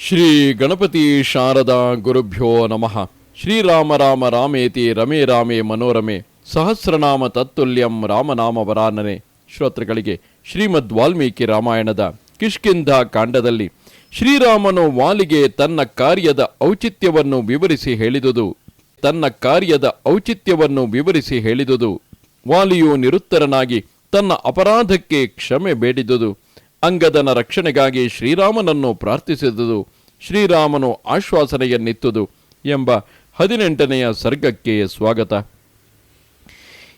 ಶ್ರೀ ಗಣಪತಿ ಶಾರದಾ ಗುರುಭ್ಯೋ ನಮಃ. ಶ್ರೀರಾಮ ರಾಮ ರಾಮೇತಿ ರಮೇ ರಾಮೇ ಮನೋರಮೆ. ಸಹಸ್ರನಾಮ ತತ್ತುಲ್ಯಂ ರಾಮನಾಮ ವರಾನನೆ. ಶ್ರೋತೃಗಳಿಗೆ ಶ್ರೀಮದ್ ವಾಲ್ಮೀಕಿ ರಾಮಾಯಣದ ಕಿಷ್ಕಿಂಧ ಕಾಂಡದಲ್ಲಿ ಶ್ರೀರಾಮನು ವಾಲಿಗೆ ತನ್ನ ಕಾರ್ಯದ ಔಚಿತ್ಯವನ್ನು ವಿವರಿಸಿ ಹೇಳಿದುದು. ತನ್ನ ಕಾರ್ಯದ ಔಚಿತ್ಯವನ್ನು ವಿವರಿಸಿ ಹೇಳಿದುದು. ವಾಲಿಯು ನಿರುತ್ತರನಾಗಿ ತನ್ನ ಅಪರಾಧಕ್ಕೆ ಕ್ಷಮೆ ಬೇಡಿದುದು. ಅಂಗದನ ರಕ್ಷಣೆಗಾಗಿ ಶ್ರೀರಾಮನನ್ನು ಪ್ರಾರ್ಥಿಸಿದುದು, ಶ್ರೀರಾಮನು ಆಶ್ವಾಸನೆಯನ್ನಿತ್ತುದು ಎಂಬ ಹದಿನೆಂಟನೆಯ ಸರ್ಗಕ್ಕೆ ಸ್ವಾಗತ.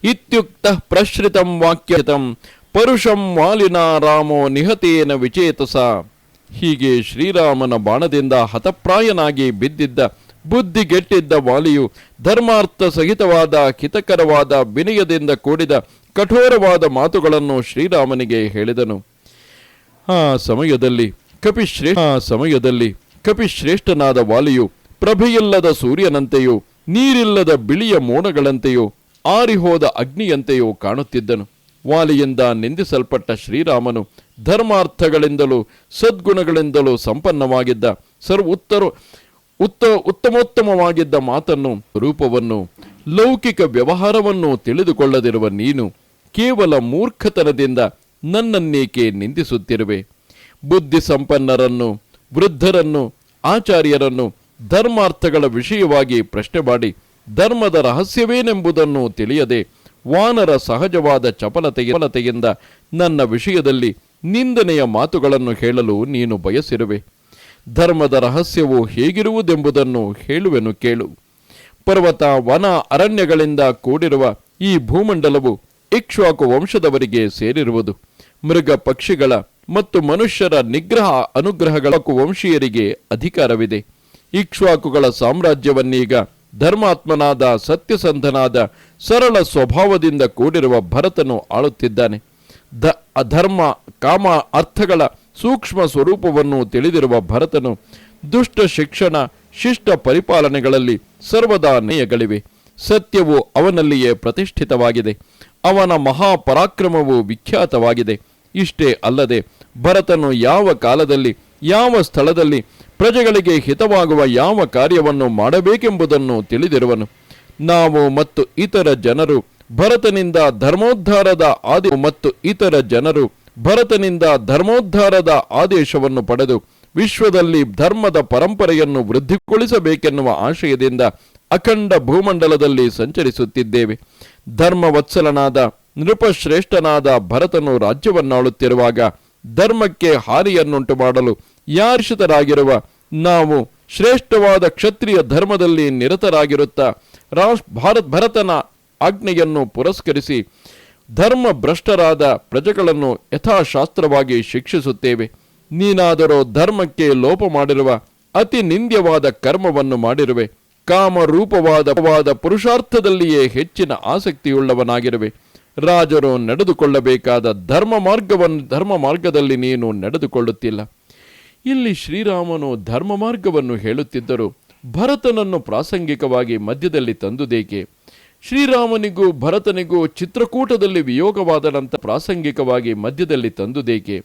ಇತ್ಯುಕ್ತ ಪ್ರಶ್ರಿತಂ ವಾಕ್ಯತಂ, ಪರುಷಂ ವಾಲಿನ ರಾಮೋ ನಿಹತೇನ ವಿಚೇತಸ. ಹೀಗೆ ಶ್ರೀರಾಮನ ಬಾಣದಿಂದ ಹತಪ್ರಾಯನಾಗಿ ಬಿದ್ದಿದ್ದ, ಬುದ್ಧಿಗೆಟ್ಟಿದ್ದ ವಾಲಿಯು ಧರ್ಮಾರ್ಥ ಸಹಿತವಾದ, ಹಿತಕರವಾದ, ವಿನಯದಿಂದ ಕೂಡಿದ, ಕಠೋರವಾದ ಮಾತುಗಳನ್ನು ಶ್ರೀರಾಮನಿಗೆ ಹೇಳಿದನು. ಆ ಸಮಯದಲ್ಲಿ ಕಪಿಶ್ರೇಷ್ಠ ಆ ಸಮಯದಲ್ಲಿ ಕಪಿಶ್ರೇಷ್ಠನಾದ ವಾಲಿಯು ಪ್ರಭೆಯಿಲ್ಲದ ಸೂರ್ಯನಂತೆಯೂ, ನೀರಿಲ್ಲದ ಬಿಳಿಯ ಮೋಡಗಳಂತೆಯೂ, ಆರಿಹೋದ ಅಗ್ನಿಯಂತೆಯೂ ಕಾಣುತ್ತಿದ್ದನು. ವಾಲಿಯಿಂದ ನಿಂದಿಸಲ್ಪಟ್ಟ ಶ್ರೀರಾಮನು ಧರ್ಮಾರ್ಥಗಳಿಂದಲೂ ಸದ್ಗುಣಗಳಿಂದಲೂ ಸಂಪನ್ನವಾಗಿದ್ದ ಸರ್ವ ಉತ್ತರ ಉತ್ತ ಉತ್ತಮೋತ್ತಮವಾಗಿದ್ದ ಮಾತನ್ನು, ರೂಪವನ್ನು, ಲೌಕಿಕ ವ್ಯವಹಾರವನ್ನು ತಿಳಿದುಕೊಳ್ಳದಿರುವ ನೀನು ಕೇವಲ ಮೂರ್ಖತನದಿಂದ ನನ್ನನ್ನೇಕೆ ನಿಂದಿಸುತ್ತಿರುವೆ? ಬುದ್ಧಿ ಸಂಪನ್ನರನ್ನು ವೃದ್ಧರನ್ನು, ಆಚಾರ್ಯರನ್ನು, ಧರ್ಮಾರ್ಥಗಳ ವಿಷಯವಾಗಿ ಪ್ರಶ್ನೆ ಮಾಡಿ ಧರ್ಮದ ರಹಸ್ಯವೇನೆಂಬುದನ್ನು ತಿಳಿಯದೆ, ವಾನರ ಸಹಜವಾದ ಚಪಲತೆ ಚಪಲತೆಯಿಂದ ನನ್ನ ವಿಷಯದಲ್ಲಿ ನಿಂದನೆಯ ಮಾತುಗಳನ್ನು ಹೇಳಲು ನೀನು ಬಯಸಿರುವೆ. ಧರ್ಮದ ರಹಸ್ಯವು ಹೇಗಿರುವುದೆಂಬುದನ್ನು ಹೇಳುವೆನು ಕೇಳು. ಪರ್ವತ, ವನ, ಅರಣ್ಯಗಳಿಂದ ಕೂಡಿರುವ ಈ ಭೂಮಂಡಲವು ಇಕ್ಷ್ವಾಕು ವಂಶದವರಿಗೆ ಸೇರಿರುವುದು. ಮೃಗ ಪಕ್ಷಿಗಳ ಮತ್ತು ಮನುಷ್ಯರ ನಿಗ್ರಹ ಅನುಗ್ರಹಗಳ ವಂಶೀಯರಿಗೆ ಅಧಿಕಾರವಿದೆ. ಇಕ್ಷ್ವಾಕುಗಳ ಸಾಮ್ರಾಜ್ಯವನ್ನೀಗ ಧರ್ಮಾತ್ಮನಾದ ಸತ್ಯಸಂಧನಾದ ಸರಳ ಸ್ವಭಾವದಿಂದ ಕೂಡಿರುವ ಭರತನು ಆಳುತ್ತಿದ್ದಾನೆ. ದ ಅಧರ್ಮ ಕಾಮ ಅರ್ಥಗಳ ಸೂಕ್ಷ್ಮ ಸ್ವರೂಪವನ್ನು ತಿಳಿದಿರುವ ಭರತನು ದುಷ್ಟ ಶಿಕ್ಷಣ, ಶಿಷ್ಟ ಪರಿಪಾಲನೆಗಳಲ್ಲಿ ಸರ್ವದಾ ನಯಗಳಿವೆ. ಸತ್ಯವು ಅವನಲ್ಲಿಯೇ ಪ್ರತಿಷ್ಠಿತವಾಗಿದೆ. ಅವನ ಮಹಾಪರಾಕ್ರಮವು ವಿಖ್ಯಾತವಾಗಿದೆ. ಇಷ್ಟೇ ಅಲ್ಲದೆ ಭರತನು ಯಾವ ಕಾಲದಲ್ಲಿ, ಯಾವ ಸ್ಥಳದಲ್ಲಿ ಪ್ರಜೆಗಳಿಗೆ ಹಿತವಾಗುವ ಯಾವ ಕಾರ್ಯವನ್ನು ಮಾಡಬೇಕೆಂಬುದನ್ನು ತಿಳಿದಿರುವನು. ನಾವು ಮತ್ತು ಇತರ ಜನರು ಭರತನಿಂದ ಧರ್ಮೋದ್ಧಾರದ ಆದಿ ಮತ್ತು ಇತರ ಜನರು ಭರತನಿಂದ ಧರ್ಮೋದ್ಧಾರದ ಆದೇಶವನ್ನು ಪಡೆದು ವಿಶ್ವದಲ್ಲಿ ಧರ್ಮದ ಪರಂಪರೆಯನ್ನು ವೃದ್ಧಿಗೊಳಿಸಬೇಕೆನ್ನುವ ಆಶಯದಿಂದ ಅಖಂಡ ಭೂಮಂಡಲದಲ್ಲಿ ಸಂಚರಿಸುತ್ತಿದ್ದೇವೆ. ಧರ್ಮವತ್ಸಲನಾದ ನೃಪಶ್ರೇಷ್ಠನಾದ ಭರತನು ರಾಜ್ಯವನ್ನಾಳುತ್ತಿರುವಾಗ ಧರ್ಮಕ್ಕೆ ಹಾನಿಯನ್ನುಂಟು ಮಾಡಲು ಯಾರ್ಷಿತರಾಗಿರುವ ನಾವು ಶ್ರೇಷ್ಠವಾದ ಕ್ಷತ್ರಿಯ ಧರ್ಮದಲ್ಲಿ ನಿರತರಾಗಿರುತ್ತಾ ರಾಷ್ ಭಾರತ್ ಭರತನ ಆಜ್ಞೆಯನ್ನು ಪುರಸ್ಕರಿಸಿ ಧರ್ಮ ಭ್ರಷ್ಟರಾದ ಪ್ರಜೆಗಳನ್ನು ಯಥಾಶಾಸ್ತ್ರವಾಗಿ ಶಿಕ್ಷಿಸುತ್ತೇವೆ. ನೀನಾದರೂ ಧರ್ಮಕ್ಕೆ ಲೋಪ ಮಾಡಿರುವ ಅತಿ ನಿಂದ್ಯವಾದ ಕರ್ಮವನ್ನು ಮಾಡಿರುವೆ. ಕಾಮರೂಪವಾದವಾದ ಪುರುಷಾರ್ಥದಲ್ಲಿಯೇ ಹೆಚ್ಚಿನ ಆಸಕ್ತಿಯುಳ್ಳವನಾಗಿರುವೆ. ರಾಜರು ನಡೆದುಕೊಳ್ಳಬೇಕಾದ ಧರ್ಮ ಮಾರ್ಗವನ್ನು ಧರ್ಮ ಮಾರ್ಗದಲ್ಲಿ ನೀನು ನಡೆದುಕೊಳ್ಳುತ್ತಿಲ್ಲ. ಇಲ್ಲಿ ಶ್ರೀರಾಮನು ಧರ್ಮ ಮಾರ್ಗವನ್ನು ಹೇಳುತ್ತಿದ್ದರು. ಭರತನನ್ನು ಪ್ರಾಸಂಗಿಕವಾಗಿ ಮಧ್ಯದಲ್ಲಿ ತಂದುದೇಕೆ? ಶ್ರೀರಾಮನಿಗೂ ಭರತನಿಗೂ ಚಿತ್ರಕೂಟದಲ್ಲಿ ವಿಯೋಗವಾದ ನಂತರ ಪ್ರಾಸಂಗಿಕವಾಗಿ ಮಧ್ಯದಲ್ಲಿ ತಂದುದೇಕೆ?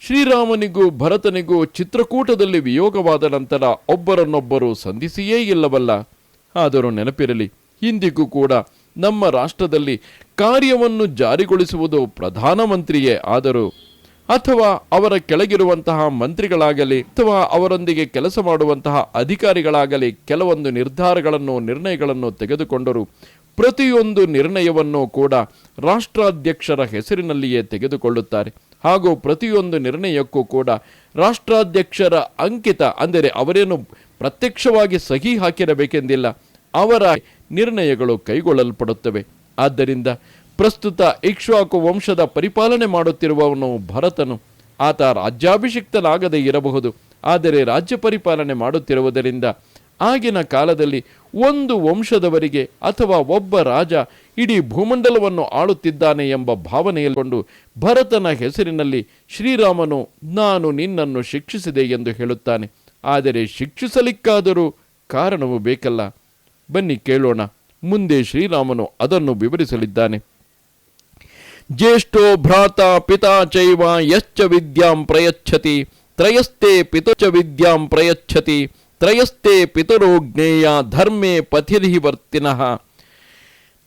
ಶ್ರೀರಾಮನಿಗೂ ಭರತನಿಗೂ ಚಿತ್ರಕೂಟದಲ್ಲಿ ವಿಯೋಗವಾದ ನಂತರ ಒಬ್ಬರನ್ನೊಬ್ಬರು ಸಂಧಿಸಿಯೇ ಇಲ್ಲವಲ್ಲ? ಆದರೂ ನೆನಪಿರಲಿ, ಇಂದಿಗೂ ಕೂಡ ನಮ್ಮ ರಾಷ್ಟ್ರದಲ್ಲಿ ಕಾರ್ಯವನ್ನು ಜಾರಿಗೊಳಿಸುವುದು ಪ್ರಧಾನಮಂತ್ರಿಯೇ ಆದರೂ ಅಥವಾ ಅವರ ಕೆಳಗಿರುವಂತಹ ಮಂತ್ರಿಗಳಾಗಲಿ ಅಥವಾ ಅವರೊಂದಿಗೆ ಕೆಲಸ ಮಾಡುವಂತಹ ಅಧಿಕಾರಿಗಳಾಗಲಿ ಕೆಲವೊಂದು ನಿರ್ಧಾರಗಳನ್ನು, ನಿರ್ಣಯಗಳನ್ನು ತೆಗೆದುಕೊಂಡರು ಪ್ರತಿಯೊಂದು ನಿರ್ಣಯವನ್ನು ಕೂಡ ರಾಷ್ಟ್ರಾಧ್ಯಕ್ಷರ ಹೆಸರಿನಲ್ಲಿಯೇ ತೆಗೆದುಕೊಳ್ಳುತ್ತಾರೆ. ಹಾಗೂ ಪ್ರತಿಯೊಂದು ನಿರ್ಣಯಕ್ಕೂ ಕೂಡ ರಾಷ್ಟ್ರಾಧ್ಯಕ್ಷರ ಅಂಕಿತ, ಅಂದರೆ ಅವರೇನು ಪ್ರತ್ಯಕ್ಷವಾಗಿ ಸಹಿ ಹಾಕಿರಬೇಕೆಂದಿಲ್ಲ, ಅವರ ನಿರ್ಣಯಗಳು ಕೈಗೊಳ್ಳಲ್ಪಡುತ್ತವೆ. ಆದ್ದರಿಂದ ಪ್ರಸ್ತುತ ಇಕ್ಷ್ವಾಕು ವಂಶದ ಪರಿಪಾಲನೆ ಮಾಡುತ್ತಿರುವವನು ಭರತನು. ಆತ ರಾಜ್ಯಾಭಿಷಿಕ್ತನಾಗದೇ ಇರಬಹುದು. ಆದರೆ ರಾಜ್ಯ ಪರಿಪಾಲನೆ ಮಾಡುತ್ತಿರುವುದರಿಂದ ಆಗಿನ ಕಾಲದಲ್ಲಿ ಒಂದು ವಂಶದವರಿಗೆ ಅಥವಾ ಒಬ್ಬ ರಾಜ ಇಡೀ ಭೂಮಂಡಲವನ್ನು ಆಳುತ್ತಿದ್ದಾನೆ ಎಂಬ ಭಾವನೆಯಲ್ಲಿಕೊಂಡು ಭರತನ ಹೆಸರಿನಲ್ಲಿ ಶ್ರೀರಾಮನು ನಾನು ನಿನ್ನನ್ನು ಶಿಕ್ಷಿಸಿದೆ ಎಂದು ಹೇಳುತ್ತಾನೆ. ಆದರೆ ಶಿಕ್ಷಿಸಲಿಕ್ಕಾದರೂ ಕಾರಣವು ಬೇಕಲ್ಲ. ಬನ್ನಿ ಕೇಳೋಣ. ಮುಂದೆ ಶ್ರೀರಾಮನು ಅದನ್ನು ವಿವರಿಸಲಿದ್ದಾನೆ. ಜ್ಯೇಷ್ಠೋ ಭ್ರಾತ ಪಿತಾ ಚೈವ ಯಶ್ಚ ವಿದ್ಯಾಂ ಪ್ರಯಚ್ಛತಿ ತ್ರಯಸ್ತೆ ಪಿತುಚ ವಿದ್ಯಾಂ ಪ್ರಯಚ್ಛತಿ ತ್ರಯಸ್ತೆ ಪಿತರೋ ಜ್ಞೇಯ ಧರ್ಮೇ ಪಥಿರಿಹಿ ವರ್ತಿನಃ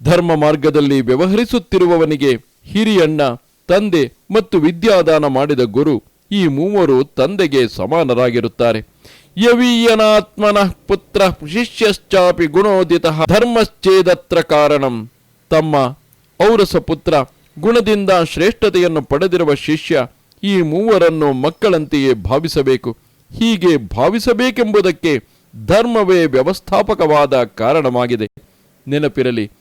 ಧರ್ಮ ಮಾರ್ಗದಲ್ಲಿ ವ್ಯವಹರಿಸುತ್ತಿರುವವನಿಗೆ ಹಿರಿಯಣ್ಣ, ತಂದೆ ಮತ್ತು ವಿದ್ಯಾದಾನ ಮಾಡಿದ ಗುರು ಈ ಮೂವರು ತಂದೆಗೆ ಸಮಾನರಾಗಿರುತ್ತಾರೆ. ಯವೀಯನಾತ್ಮನಃ ಪುತ್ರ ಶಿಷ್ಯಶ್ಚಾಪಿ ಗುಣೋದಿತ ಧರ್ಮಶ್ಚೇದತ್ರ ಕಾರಣಂ ತಮ್ಮ ಔರಸ ಪುತ್ರ ಗುಣದಿಂದ ಶ್ರೇಷ್ಠತೆಯನ್ನು ಪಡೆದಿರುವ ಶಿಷ್ಯ ಈ ಮೂವರನ್ನು ಮಕ್ಕಳಂತೆಯೇ ಭಾವಿಸಬೇಕು. ಹೀಗೆ ಭಾವಿಸಬೇಕೆಂಬುದಕ್ಕೆ ಧರ್ಮವೇ ವ್ಯವಸ್ಥಾಪಕವಾದ ಕಾರಣವಾಗಿದೆ. ನೆನಪಿರಲಿ,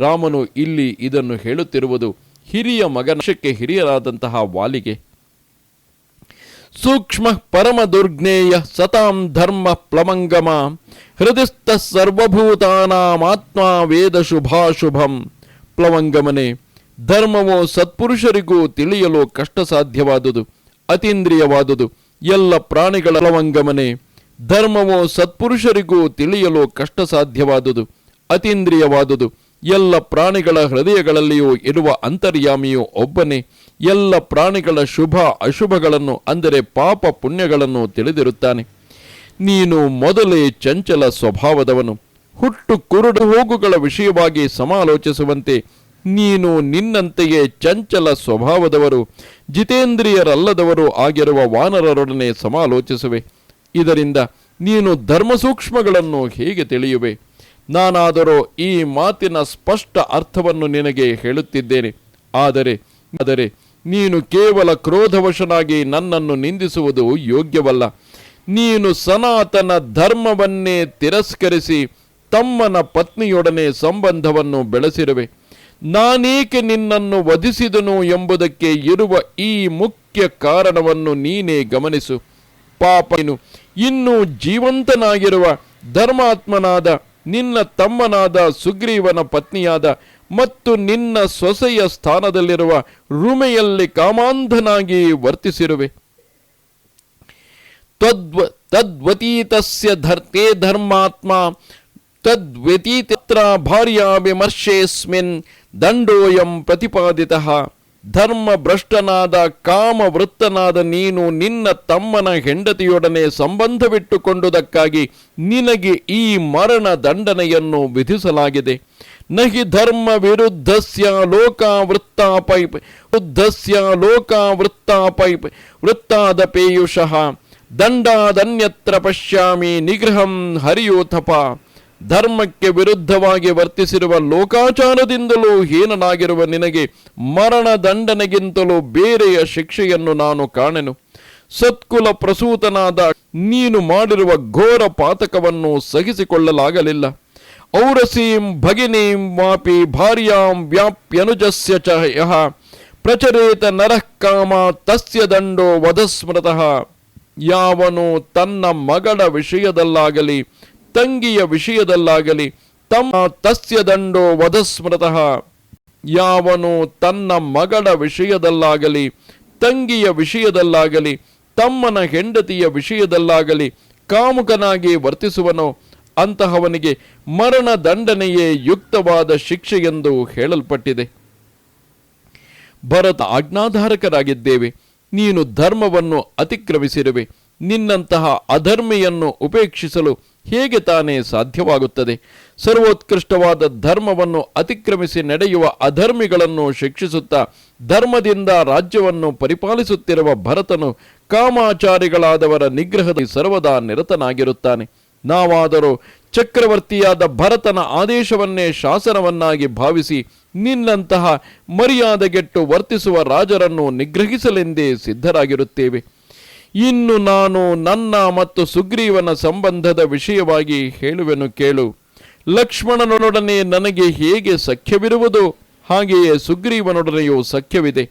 ರಾಮನು ಇಲ್ಲಿ ಇದನ್ನು ಹೇಳುತ್ತಿರುವುದು ಹಿರಿಯ ಮಗನಶಕ್ಕೆ ಹಿರಿಯರಾದಂತಹ ವಾಲಿಗೆ. ಸೂಕ್ಷ್ಮ ಪರಮ ದುರ್ಜ್ಞೇಯ ಸತಾಂ ಧರ್ಮ ಪ್ಲಮಂಗಮ ಹೃದಯಸ್ಥ ಸರ್ವಭೂತಾನಾಮಾತ್ಮ ವೇದ ಶುಭಾಶುಭಂ. ಪ್ಲವಂಗಮನೆ ಧರ್ಮವು ಸತ್ಪುರುಷರಿಗೂ ತಿಳಿಯಲು ಕಷ್ಟ ಸಾಧ್ಯವಾದುದು ಅತೀಂದ್ರಿಯವಾದುದು, ಎಲ್ಲ ಪ್ರಾಣಿಗಳ ಪ್ಲವಂಗಮನೆ ಧರ್ಮವು ಸತ್ಪುರುಷರಿಗೂ ತಿಳಿಯಲು ಕಷ್ಟ ಸಾಧ್ಯವಾದುದು ಅತೀಂದ್ರಿಯವಾದುದು, ಎಲ್ಲ ಪ್ರಾಣಿಗಳ ಹೃದಯಗಳಲ್ಲಿಯೂ ಇರುವ ಅಂತರ್ಯಾಮಿಯು ಒಬ್ಬನೇ ಎಲ್ಲ ಪ್ರಾಣಿಗಳ ಶುಭ ಅಶುಭಗಳನ್ನು, ಅಂದರೆ ಪಾಪ ಪುಣ್ಯಗಳನ್ನು ತಿಳಿದಿರುತ್ತಾನೆ. ನೀನು ಮೊದಲೇ ಚಂಚಲ ಸ್ವಭಾವದವನು. ಹುಟ್ಟು ಕುರುಡು ಹೋಗುಗಳ ವಿಷಯವಾಗಿ ಸಮಾಲೋಚಿಸುವಂತೆ ನೀನು ನಿನ್ನಂತೆಯೇ ಚಂಚಲ ಸ್ವಭಾವದವರು, ಜಿತೇಂದ್ರಿಯರಲ್ಲದವರು ಆಗಿರುವ ವಾನರರೊಡನೆ ಸಮಾಲೋಚಿಸುವೆ. ಇದರಿಂದ ನೀನು ಧರ್ಮಸೂಕ್ಷ್ಮಗಳನ್ನು ಹೇಗೆ ತಿಳಿಯುವೆ. ನಾನಾದರೂ ಈ ಮಾತಿನ ಸ್ಪಷ್ಟ ಅರ್ಥವನ್ನು ನಿನಗೆ ಹೇಳುತ್ತಿದ್ದೇನೆ. ಆದರೆ ಆದರೆ ನೀನು ಕೇವಲ ಕ್ರೋಧವಶನಾಗಿ ನನ್ನನ್ನು ನಿಂದಿಸುವುದು ಯೋಗ್ಯವಲ್ಲ. ನೀನು ಸನಾತನ ಧರ್ಮವನ್ನೇ ತಿರಸ್ಕರಿಸಿ ತಮ್ಮನ ಪತ್ನಿಯೊಡನೆ ಸಂಬಂಧವನ್ನು ಬೆಳೆಸಿರುವೆ. ನಾನೇಕೆ ನಿನ್ನನ್ನು ವಧಿಸಿದನು ಎಂಬುದಕ್ಕೆ ಇರುವ ಈ ಮುಖ್ಯ ಕಾರಣವನ್ನು ನೀನೇ ಗಮನಿಸು. ಪಾಪ ನೀನು, ಇನ್ನೂ ಜೀವಂತನಾಗಿರುವ ಧರ್ಮಾತ್ಮನಾದ, ನಿನ್ನ ತಮ್ಮನಾದ ಸುಗ್ರೀವನ ಪತ್ನಿಯಾದ ಮತ್ತು ನಿನ್ನ ಸೊಸೆಯ ಸ್ಥಾನದಲ್ಲಿರುವ ರುಮೆಯಲ್ಲಿ ಕಾಮಾಂಧನಾಗಿ ವರ್ತಿಸಿರುವೆ. ತದ್ವ, ತದ್ವತೀತಸ್ಯ ಧರ್ತೆ ಧರ್ಮಾತ್ಮ, ತದ್ವ್ಯತೀತತ್ರ ಭಾರ್ಯಾ ವಿಮರ್ಶೆಸ್ಮಿನ್ ದಂಡೋಯಂ ಪ್ರತಿಪಾದಿತಃ. ಧರ್ಮ ಭ್ರಷ್ಟನಾದ ಕಾಮ ವೃತ್ತನಾದ ನೀನು ನಿನ್ನ ತಮ್ಮನ ಹೆಂಡತಿಯೊಡನೆ ಸಂಬಂಧವಿಟ್ಟುಕೊಂಡುದಕ್ಕಾಗಿ ನಿನಗೆ ಈ ಮರಣ ದಂಡನೆಯನ್ನು ವಿಧಿಸಲಾಗಿದೆ. ನಹಿ ಧರ್ಮ ವಿರುದ್ಧಸ್ಯ ಲೋಕಾವೃತ್ತಾಪೈ ಪೈಪ್ ವೃತ್ತಾದ ಪೇಯುಷಃ ದಂಡಾದನ್ಯತ್ರ ಪಶ್ಯಾಮಿ ನಿಗ್ರಹಂ ಹರಿಯೋಥಪ. ಧರ್ಮಕ್ಕೆ ವಿರುದ್ಧವಾಗಿ ವರ್ತಿಸಿರುವ ಲೋಕಾಚಾರದಿಂದಲೂ ಹೀನನಾಗಿರುವ ನಿನಗೆ ಮರಣ ದಂಡನೆಗಿಂತಲೂ ಬೇರೆಯ ಶಿಕ್ಷೆಯನ್ನು ನಾನು ಕಾಣೆನು. ಸತ್ಕುಲ ಪ್ರಸೂತನಾದ ನೀನು ಮಾಡಿರುವ ಘೋರ ಪಾತಕವನ್ನು ಸಹಿಸಿಕೊಳ್ಳಲಾಗಲಿಲ್ಲ. ಔರಸೀಂ ಭಗಿನೀಂ ವಾಪಿ ಭಾರ್ಯಾಂ ವ್ಯಾಪ್ಯನುಜಸ್ಯ ಚ ಯಹ. ಪ್ರಚರೇತ ನರಃಕಾಮ ತಸ್ಯ ದಂಡೋ ವಧಸ್ಮೃತಃ. ಯಾವನು ತನ್ನ ಮಗಳ ವಿಷಯದಲ್ಲಾಗಲಿ ತಂಗಿಯ ವಿಷಯದಲ್ಲಾಗಲಿ ತಮ್ಮ ತಸ್ಯ ದಂಡೋ ವಧಸ್ಮೃತಃ. ಯಾವನು ತನ್ನ ಮಗಳ ವಿಷಯದಲ್ಲಾಗಲಿ, ತಂಗಿಯ ವಿಷಯದಲ್ಲಾಗಲಿ, ತಮ್ಮನ ಹೆಂಡತಿಯ ವಿಷಯದಲ್ಲಾಗಲಿ ಕಾಮುಕನಾಗಿ ವರ್ತಿಸುವನೋ ಅಂತಹವನಿಗೆ ಮರಣ ದಂಡನೆಯೇ ಯುಕ್ತವಾದ ಶಿಕ್ಷೆ ಎಂದು ಹೇಳಲ್ಪಟ್ಟಿದೆ. ಭರತ ಆಜ್ಞಾಧಾರಕರಾಗಿದ್ದೇವೆ, ನೀನು ಧರ್ಮವನ್ನು ಅತಿಕ್ರಮಿಸಿರುವೆ, ನಿನ್ನಂತಹ ಅಧರ್ಮಿಯನ್ನು ಉಪೇಕ್ಷಿಸಲು ಹೇಗೆ ತಾನೇ ಸಾಧ್ಯವಾಗುತ್ತದೆ? ಸರ್ವೋತ್ಕೃಷ್ಟವಾದ ಧರ್ಮವನ್ನು ಅತಿಕ್ರಮಿಸಿ ನಡೆಯುವ ಅಧರ್ಮಿಗಳನ್ನು ಶಿಕ್ಷಿಸುತ್ತಾ, ಧರ್ಮದಿಂದ ರಾಜ್ಯವನ್ನು ಪರಿಪಾಲಿಸುತ್ತಿರುವ ಭರತನು ಕಾಮಾಚಾರಿಗಳಾದವರ ನಿಗ್ರಹದಲ್ಲಿ ಸರ್ವದಾ ನಿರತನಾಗಿರುತ್ತಾನೆ. ನಾವಾದರೂ ಚಕ್ರವರ್ತಿಯಾದ ಭರತನ ಆದೇಶವನ್ನೇ ಶಾಸನವನ್ನಾಗಿ ಭಾವಿಸಿ, ನಿನ್ನಂತಹ ಮರ್ಯಾದೆಗೆಟ್ಟು ವರ್ತಿಸುವ ರಾಜರನ್ನು ನಿಗ್ರಹಿಸಲೆಂದೇ ಸಿದ್ಧರಾಗಿರುತ್ತೇವೆ. ಇನ್ನು ನಾನು ನನ್ನ ಮತ್ತು ಸುಗ್ರೀವನ ಸಂಬಂಧದ ವಿಷಯವಾಗಿ ಹೇಳುವೆನು ಕೇಳು. ಲಕ್ಷ್ಮಣನೊಡನೆ ನನಗೆ ಹೇಗೆ ಸಖ್ಯವಿರುವುದು? ಹಾಗೆಯೇ ಸುಗ್ರೀವನೊಡನೆಯೂ ಸಖ್ಯವಿದೆ.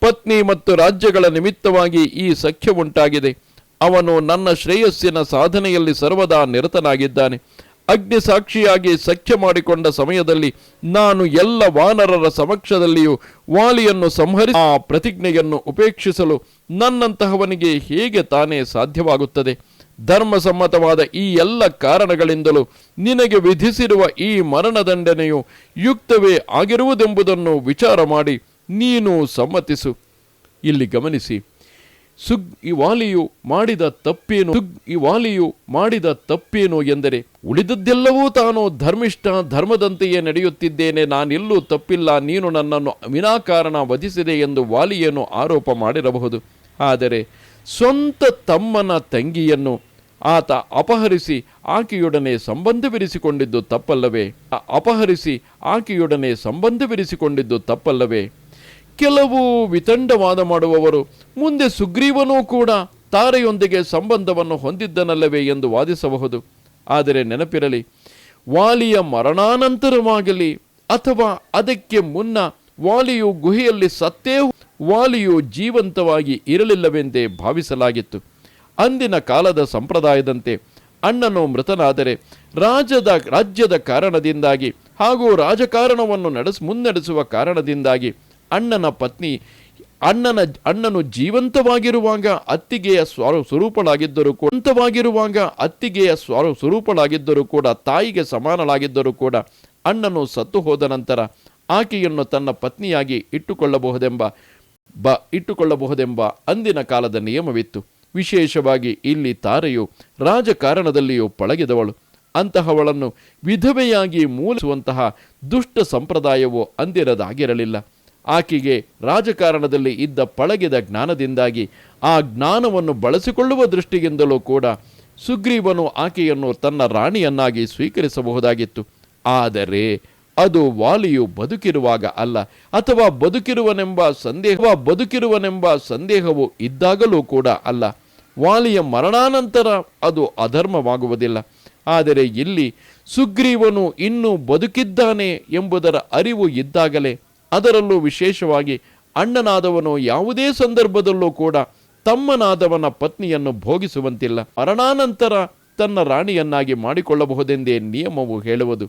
ಪತ್ನಿ ಮತ್ತು ರಾಜ್ಯಗಳ ನಿಮಿತ್ತವಾಗಿ ಈ ಸಖ್ಯವುಂಟಾಗಿದೆ ಅವನು ನನ್ನ ಶ್ರೇಯಸ್ಸಿನ ಸಾಧನೆಯಲ್ಲಿ ಸರ್ವದಾ ನಿರತನಾಗಿದ್ದಾನೆ. ಅಗ್ನಿ ಸಾಕ್ಷಿಯಾಗಿ ಸಖ್ಯ ಮಾಡಿಕೊಂಡ ಸಮಯದಲ್ಲಿ ನಾನು ಎಲ್ಲ ವಾನರರ ಸಮಕ್ಷದಲ್ಲಿಯೂ ವಾಲಿಯನ್ನು ಸಂಹರಿಸಿ ಆ ಪ್ರತಿಜ್ಞೆಯನ್ನು ಉಪೇಕ್ಷಿಸಲು ನನ್ನಂತಹವನಿಗೆ ಹೇಗೆ ತಾನೇ ಸಾಧ್ಯವಾಗುತ್ತದೆ? ಧರ್ಮಸಮ್ಮತವಾದ ಈ ಎಲ್ಲ ಕಾರಣಗಳಿಂದಲೂ ನಿನಗೆ ವಿಧಿಸಿರುವ ಈ ಮರಣದಂಡನೆಯು ಯುಕ್ತವೇ ಆಗಿರುವುದೆಂಬುದನ್ನು ವಿಚಾರ ಮಾಡಿ ನೀನು ಸಮ್ಮತಿಸು. ಇಲ್ಲಿ ಗಮನಿಸಿ ಸುಗ್ ಈ ವಾಲಿಯು ಮಾಡಿದ ತಪ್ಪೇನು? ಸುಗ್ ಈ ವಾಲಿಯು ಮಾಡಿದ ತಪ್ಪೇನು ಎಂದರೆ, ಉಳಿದದ್ದೆಲ್ಲವೂ ತಾನು ಧರ್ಮಿಷ್ಠ ಧರ್ಮದಂತೆಯೇ ನಡೆಯುತ್ತಿದ್ದೇನೆ, ನಾನಿಲ್ಲೂ ತಪ್ಪಿಲ್ಲ, ನೀನು ನನ್ನನ್ನು ವಿನಾಕಾರಣ ವಧಿಸಿದೆ ಎಂದು ವಾಲಿಯನ್ನು ಆರೋಪ ಮಾಡಿರಬಹುದು. ಆದರೆ ಸ್ವಂತ ತಮ್ಮನ ತಂಗಿಯನ್ನು ಆತ ಅಪಹರಿಸಿ ಆಕೆಯೊಡನೆ ಸಂಬಂಧವಿರಿಸಿಕೊಂಡಿದ್ದು ತಪ್ಪಲ್ಲವೇ? ಅಪಹರಿಸಿ ಆಕೆಯೊಡನೆ ಸಂಬಂಧವಿರಿಸಿಕೊಂಡಿದ್ದು ತಪ್ಪಲ್ಲವೇ? ಕೆಲವು ವಿತಂಡವಾದ ಮಾಡುವವರು, ಮುಂದೆ ಸುಗ್ರೀವನೂ ಕೂಡ ತಾರೆಯೊಂದಿಗೆ ಸಂಬಂಧವನ್ನು ಹೊಂದಿದ್ದನಲ್ಲವೇ ಎಂದು ವಾದಿಸಬಹುದು. ಆದರೆ ನೆನಪಿರಲಿ, ವಾಲಿಯ ಮರಣಾನಂತರವಾಗಲಿ ಅಥವಾ ಅದಕ್ಕೆ ಮುನ್ನ ವಾಲಿಯು ಗುಹೆಯಲ್ಲಿ ಸತ್ತೇ ವಾಲಿಯು ಜೀವಂತವಾಗಿ ಇರಲಿಲ್ಲವೆಂದೇ ಭಾವಿಸಲಾಗಿತ್ತು. ಅಂದಿನ ಕಾಲದ ಸಂಪ್ರದಾಯದಂತೆ ಅಣ್ಣನು ಮೃತನಾದರೆ ರಾಜದ, ರಾಜ್ಯದ ಕಾರಣದಿಂದಾಗಿ ಹಾಗೂ ರಾಜಕಾರಣವನ್ನು ನಡೆಸ್, ಮುನ್ನಡೆಸುವ ಕಾರಣದಿಂದಾಗಿ ಅಣ್ಣನ ಪತ್ನಿ ಅಣ್ಣನ, ಅಣ್ಣನು ಜೀವಂತವಾಗಿರುವಾಗ ಅತ್ತಿಗೆಯ ಸ್ವರ ಸ್ವರೂಪಳಾಗಿದ್ದರೂ ಕೂಡ ಅತ್ತಿಗೆಯ ಸ್ವರ ಸ್ವರೂಪಳಾಗಿದ್ದರೂ ಕೂಡ, ತಾಯಿಗೆ ಸಮಾನಳಾಗಿದ್ದರೂ ಕೂಡ ಅಣ್ಣನು ಸತ್ತು ಹೋದ ನಂತರ ಆಕೆಯನ್ನು ತನ್ನ ಪತ್ನಿಯಾಗಿ ಇಟ್ಟುಕೊಳ್ಳಬಹುದೆಂಬ, ಬ, ಇಟ್ಟುಕೊಳ್ಳಬಹುದೆಂಬ ಅಂದಿನ ಕಾಲದ ನಿಯಮವಿತ್ತು. ವಿಶೇಷವಾಗಿ ಇಲ್ಲಿ ತಾರೆಯು ರಾಜಕಾರಣದಲ್ಲಿಯೂ ಪಳಗಿದವಳು. ಅಂತಹವಳನ್ನು ವಿಧವೆಯಾಗಿ ಮೂಲಿಸುವಂತಹ ದುಷ್ಟ ಸಂಪ್ರದಾಯವು ಅಂದಿರದಾಗಿರಲಿಲ್ಲ. ಆಕೆಗೆ ರಾಜಕಾರಣದಲ್ಲಿ ಇದ್ದ ಪಳಗಿದ ಜ್ಞಾನದಿಂದಾಗಿ ಆ ಜ್ಞಾನವನ್ನು ಬಳಸಿಕೊಳ್ಳುವ ದೃಷ್ಟಿಯಿಂದಲೂ ಕೂಡ ಸುಗ್ರೀವನು ಆಕೆಯನ್ನು ತನ್ನ ರಾಣಿಯನ್ನಾಗಿ ಸ್ವೀಕರಿಸಬಹುದಾಗಿತ್ತು. ಆದರೆ ಅದು ವಾಲಿಯು ಬದುಕಿರುವಾಗ ಅಲ್ಲ, ಅಥವಾ ಬದುಕಿರುವನೆಂಬ ಸಂದೇಹ ಬದುಕಿರುವನೆಂಬ ಸಂದೇಹವು ಇದ್ದಾಗಲೂ ಕೂಡ ಅಲ್ಲ. ವಾಲಿಯ ಮರಣಾನಂತರ ಅದು ಅಧರ್ಮವಾಗುವುದಿಲ್ಲ. ಆದರೆ ಇಲ್ಲಿ ಸುಗ್ರೀವನು ಇನ್ನೂ ಬದುಕಿದ್ದಾನೆ ಎಂಬುದರ ಅರಿವು ಇದ್ದಾಗಲೇ ಅದರಲ್ಲೂ ವಿಶೇಷವಾಗಿ ಅಣ್ಣನಾದವನು ಯಾವುದೇ ಸಂದರ್ಭದಲ್ಲೂ ಕೂಡ ತಮ್ಮನಾದವನ ಪತ್ನಿಯನ್ನು ಭೋಗಿಸುವಂತಿಲ್ಲ. ಮರಣಾನಂತರ ತನ್ನ ರಾಣಿಯನ್ನಾಗಿ ಮಾಡಿಕೊಳ್ಳಬಹುದೆಂದೇ ನಿಯಮವು ಹೇಳುವುದು.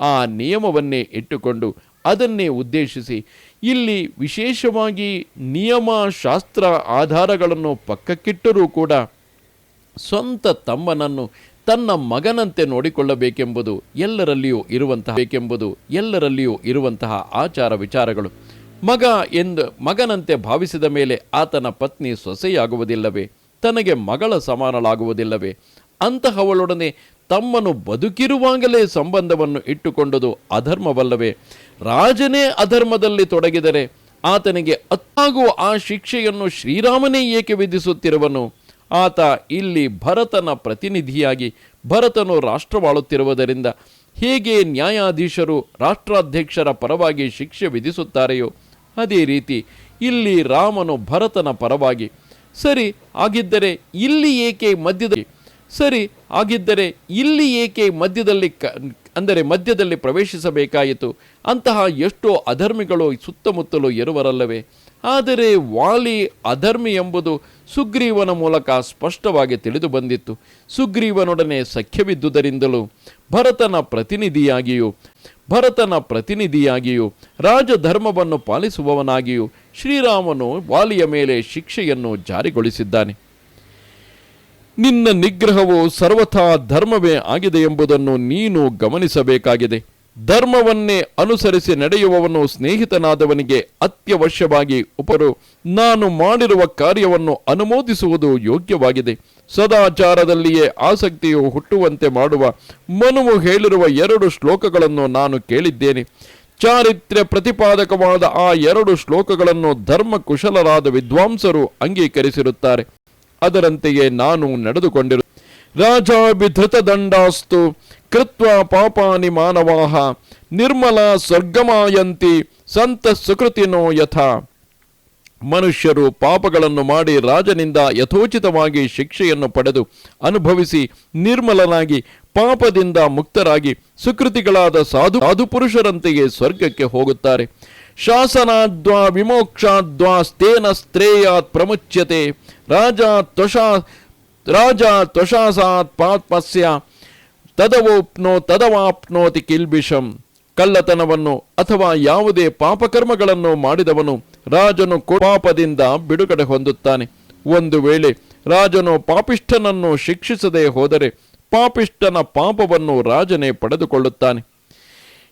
ಆ ನಿಯಮವನ್ನೇ ಇಟ್ಟುಕೊಂಡು ಅದನ್ನೇ ಉದ್ದೇಶಿಸಿ ಇಲ್ಲಿ ವಿಶೇಷವಾಗಿ ನಿಯಮ ಶಾಸ್ತ್ರ ಆಧಾರಗಳನ್ನು ಪಕ್ಕಕ್ಕಿಟ್ಟರೂ ಕೂಡ ಸ್ವಂತ ತಮ್ಮನನ್ನು ತನ್ನ ಮಗನಂತೆ ನೋಡಿಕೊಳ್ಳಬೇಕೆಂಬುದು ಎಲ್ಲರಲ್ಲಿಯೂ ಇರುವಂತಹ ಬೇಕೆಂಬುದು ಎಲ್ಲರಲ್ಲಿಯೂ ಇರುವಂತಹ ಆಚಾರ ವಿಚಾರಗಳು. ಮಗ ಎಂದು ಮಗನಂತೆ ಭಾವಿಸಿದ ಮೇಲೆ ಆತನ ಪತ್ನಿ ಸೊಸೆಯಾಗುವುದಿಲ್ಲವೇ? ತನಗೆ ಮಗಳ ಸಮಾನಳಾಗುವುದಿಲ್ಲವೇ? ಅಂತಹವಳೊಡನೆ ತಮ್ಮನು ಬದುಕಿರುವಾಗಲೇ ಸಂಬಂಧವನ್ನು ಇಟ್ಟುಕೊಂಡುದು ಅಧರ್ಮವಲ್ಲವೇ? ರಾಜನೇ ಅಧರ್ಮದಲ್ಲಿ ತೊಡಗಿದರೆ ಆತನಿಗೆ ಅತ್ತಾಗುವ ಆ ಶಿಕ್ಷೆಯನ್ನು ಶ್ರೀರಾಮನೇ ಏಕೆ ವಿಧಿಸುತ್ತಿರುವನು? ಆತ ಇಲ್ಲಿ ಭರತನ ಪ್ರತಿನಿಧಿಯಾಗಿ ಭರತನು ರಾಷ್ಟ್ರವಾಳುತ್ತಿರುವುದರಿಂದ ಹೇಗೆ ನ್ಯಾಯಾಧೀಶರು ರಾಷ್ಟ್ರಾಧ್ಯಕ್ಷರ ಪರವಾಗಿ ಶಿಕ್ಷೆ ವಿಧಿಸುತ್ತಾರೆಯೋ ಅದೇ ರೀತಿ ಇಲ್ಲಿ ರಾಮನು ಭರತನ ಪರವಾಗಿ. ಸರಿ, ಆಗಿದ್ದರೆ ಇಲ್ಲಿ ಏಕೆ ಮಧ್ಯದಲ್ಲಿ? ಸರಿ, ಆಗಿದ್ದರೆ ಇಲ್ಲಿ ಏಕೆ ಮಧ್ಯದಲ್ಲಿ ಕ, ಅಂದರೆ ಮಧ್ಯದಲ್ಲಿ ಪ್ರವೇಶಿಸಬೇಕಾಯಿತು? ಅಂತಹ ಎಷ್ಟೋ ಅಧರ್ಮಿಗಳು ಸುತ್ತಮುತ್ತಲು ಇರುವರಲ್ಲವೇ? ಆದರೆ ವಾಲಿ ಅಧರ್ಮಿ ಎಂಬುದು ಸುಗ್ರೀವನ ಮೂಲಕ ಸ್ಪಷ್ಟವಾಗಿ ತಿಳಿದು ಬಂದಿತ್ತು. ಸುಗ್ರೀವನೊಡನೆ ಸಖ್ಯವಿದ್ದುದರಿಂದಲೂ ಭರತನ ಪ್ರತಿನಿಧಿಯಾಗಿಯೂ ಭರತನ ಪ್ರತಿನಿಧಿಯಾಗಿಯೂ, ರಾಜಧರ್ಮವನ್ನು ಪಾಲಿಸುವವನಾಗಿಯೂ ಶ್ರೀರಾಮನು ವಾಲಿಯ ಮೇಲೆ ಶಿಕ್ಷೆಯನ್ನು ಜಾರಿಗೊಳಿಸಿದ್ದಾನೆ. ನಿನ್ನ ನಿಗ್ರಹವು ಸರ್ವಥಾ ಧರ್ಮವೇ ಆಗಿದೆ ಎಂಬುದನ್ನು ನೀನು ಗಮನಿಸಬೇಕಾಗಿದೆ. ಧರ್ಮವನ್ನೇ ಅನುಸರಿಸಿ ನಡೆಯುವವನು ಸ್ನೇಹಿತನಾದವನಿಗೆ ಅತ್ಯವಶ್ಯವಾಗಿ ಉಪರು ನಾನು ಮಾಡಿರುವ ಕಾರ್ಯವನ್ನು ಅನುಮೋದಿಸುವುದು ಯೋಗ್ಯವಾಗಿದೆ. ಸದಾಚಾರದಲ್ಲಿಯೇ ಆಸಕ್ತಿಯು ಹುಟ್ಟುವಂತೆ ಮಾಡುವ ಮನುವು ಹೇಳಿರುವ ಎರಡು ಶ್ಲೋಕಗಳನ್ನು ನಾನು ಕೇಳಿದ್ದೇನೆ. ಚಾರಿತ್ರ್ಯ ಪ್ರತಿಪಾದಕವಾದ ಆ ಎರಡು ಶ್ಲೋಕಗಳನ್ನು ಧರ್ಮ ಕುಶಲರಾದ ವಿದ್ವಾಂಸರು ಅಂಗೀಕರಿಸಿರುತ್ತಾರೆ. ಅದರಂತೆಯೇ ನಾನು ನಡೆದುಕೊಂಡಿರು. ರಾಜಾಭಿಧೃತ ದಂಡಾಸ್ತು ಕೃತ್ವ ಪಾಪಾನಿ ಮಾನವಾಹ, ನಿರ್ಮಲ ಸ್ವರ್ಗಮಾಯಂತಿ, ಸಂತ ಸುಕೃತಿನೋ ಯಥ. ಮನುಷ್ಯರು ಪಾಪಗಳನ್ನು ಮಾಡಿ ರಾಜನಿಂದ ಯಥೋಚಿತವಾಗಿ ಶಿಕ್ಷೆಯನ್ನು ಪಡೆದು ಅನುಭವಿಸಿ ನಿರ್ಮಲನಾಗಿ, ಪಾಪದಿಂದ ಮುಕ್ತರಾಗಿ ಸುಕೃತಿಗಳಾದ ಸಾಧು ಸಾಧು ಪುರುಷರಂತೆಯೇ ಸ್ವರ್ಗಕ್ಕೆ ಹೋಗುತ್ತಾರೆ. ಶಾಸನಾದ್ವಾ ವಿಮೋಕ್ಷಾದ್ವಾ ಸ್ತೇನ ಸ್ತ್ರೇಯಾತ್ ಪ್ರಮುಚ್ಯತೆ. ರಾಜ ತ್ವಷಾ ರಾಜ ತ್ವಷಾಸಾತ್ ಪಾತ್ಮಸ್ಯ ತದವೋಪ್ನೋ ತದವಾಪ್ನೋತಿ ಕಿಲ್ಬಿಷಂ. ಕಳ್ಳತನವನ್ನು ಅಥವಾ ಯಾವುದೇ ಪಾಪಕರ್ಮಗಳನ್ನು ಮಾಡಿದವನು ರಾಜನು ಪಾಪದಿಂದ ಬಿಡುಗಡೆ ಹೊಂದುತ್ತಾನೆ. ಒಂದು ವೇಳೆ ರಾಜನು ಪಾಪಿಷ್ಠನನ್ನು ಶಿಕ್ಷಿಸದೆ ಹೋದರೆ ಪಾಪಿಷ್ಠನ ಪಾಪವನ್ನು ರಾಜನೇ ಪಡೆದುಕೊಳ್ಳುತ್ತಾನೆ.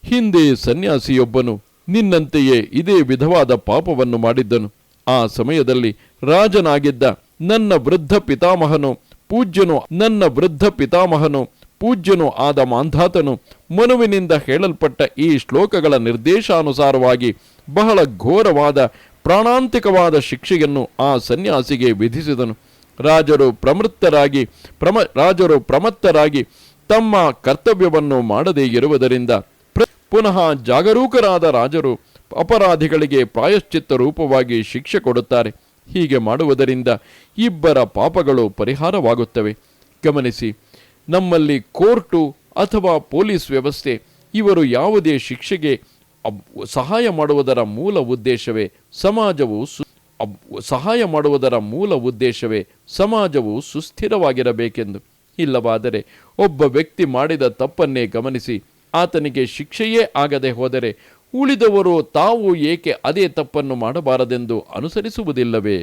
ಹಿಂದೆ ಸನ್ಯಾಸಿಯೊಬ್ಬನು ನಿನ್ನಂತೆಯೇ ಇದೇ ವಿಧವಾದ ಪಾಪವನ್ನು ಮಾಡಿದ್ದನು. ಆ ಸಮಯದಲ್ಲಿ ರಾಜನಾಗಿದ್ದ ನನ್ನ ವೃದ್ಧ ಪಿತಾಮಹನು, ಪೂಜ್ಯನು ನನ್ನ ವೃದ್ಧ ಪಿತಾಮಹನು ಪೂಜ್ಯನು ಆದ ಮಾಂಧಾತನು ಮನುವಿನಿಂದ ಹೇಳಲ್ಪಟ್ಟ ಈ ಶ್ಲೋಕಗಳ ನಿರ್ದೇಶಾನುಸಾರವಾಗಿ ಬಹಳ ಘೋರವಾದ, ಪ್ರಾಣಾಂತಿಕವಾದ ಶಿಕ್ಷೆಯನ್ನು ಆ ಸನ್ಯಾಸಿಗೆ ವಿಧಿಸಿದನು. ರಾಜರು ಪ್ರಮೃತ್ತರಾಗಿ, ಪ್ರಮ, ರಾಜರು ಪ್ರಮತ್ತರಾಗಿ ತಮ್ಮ ಕರ್ತವ್ಯವನ್ನು ಮಾಡದೇ ಇರುವುದರಿಂದ ಪುನಃ ಜಾಗರೂಕರಾದ ರಾಜರು ಅಪರಾಧಿಗಳಿಗೆ ಪ್ರಾಯಶ್ಚಿತ್ತ ರೂಪವಾಗಿ ಶಿಕ್ಷೆ ಕೊಡುತ್ತಾರೆ. ಹೀಗೆ ಮಾಡುವುದರಿಂದ ಇಬ್ಬರ ಪಾಪಗಳು ಪರಿಹಾರವಾಗುತ್ತವೆ. ಗಮನಿಸಿ ನಮ್ಮಲ್ಲಿ ಕೋರ್ಟು ಅಥವಾ ಪೊಲೀಸ್ ವ್ಯವಸ್ಥೆ, ಇವರು ಯಾವುದೇ ಶಿಕ್ಷೆಗೆ ಸಹಾಯ ಮಾಡುವುದರ ಮೂಲ ಉದ್ದೇಶವೇ ಸಮಾಜವು ಸಹಾಯ ಮಾಡುವುದರ ಮೂಲ ಉದ್ದೇಶವೇ ಸಮಾಜವು ಸುಸ್ಥಿರವಾಗಿರಬೇಕೆಂದು. ಇಲ್ಲವಾದರೆ ಒಬ್ಬ ವ್ಯಕ್ತಿ ಮಾಡಿದ ತಪ್ಪನ್ನೇ ಗಮನಿಸಿ, ಆತನಿಗೆ ಶಿಕ್ಷೆಯೇ ಆಗದೆ ಹೋದರೆ ಉಳಿದವರು ತಾವು ಏಕೆ ಅದೇ ತಪ್ಪನ್ನು ಮಾಡಬಾರದೆಂದು ಅನುಸರಿಸುವುದಿಲ್ಲವೇ?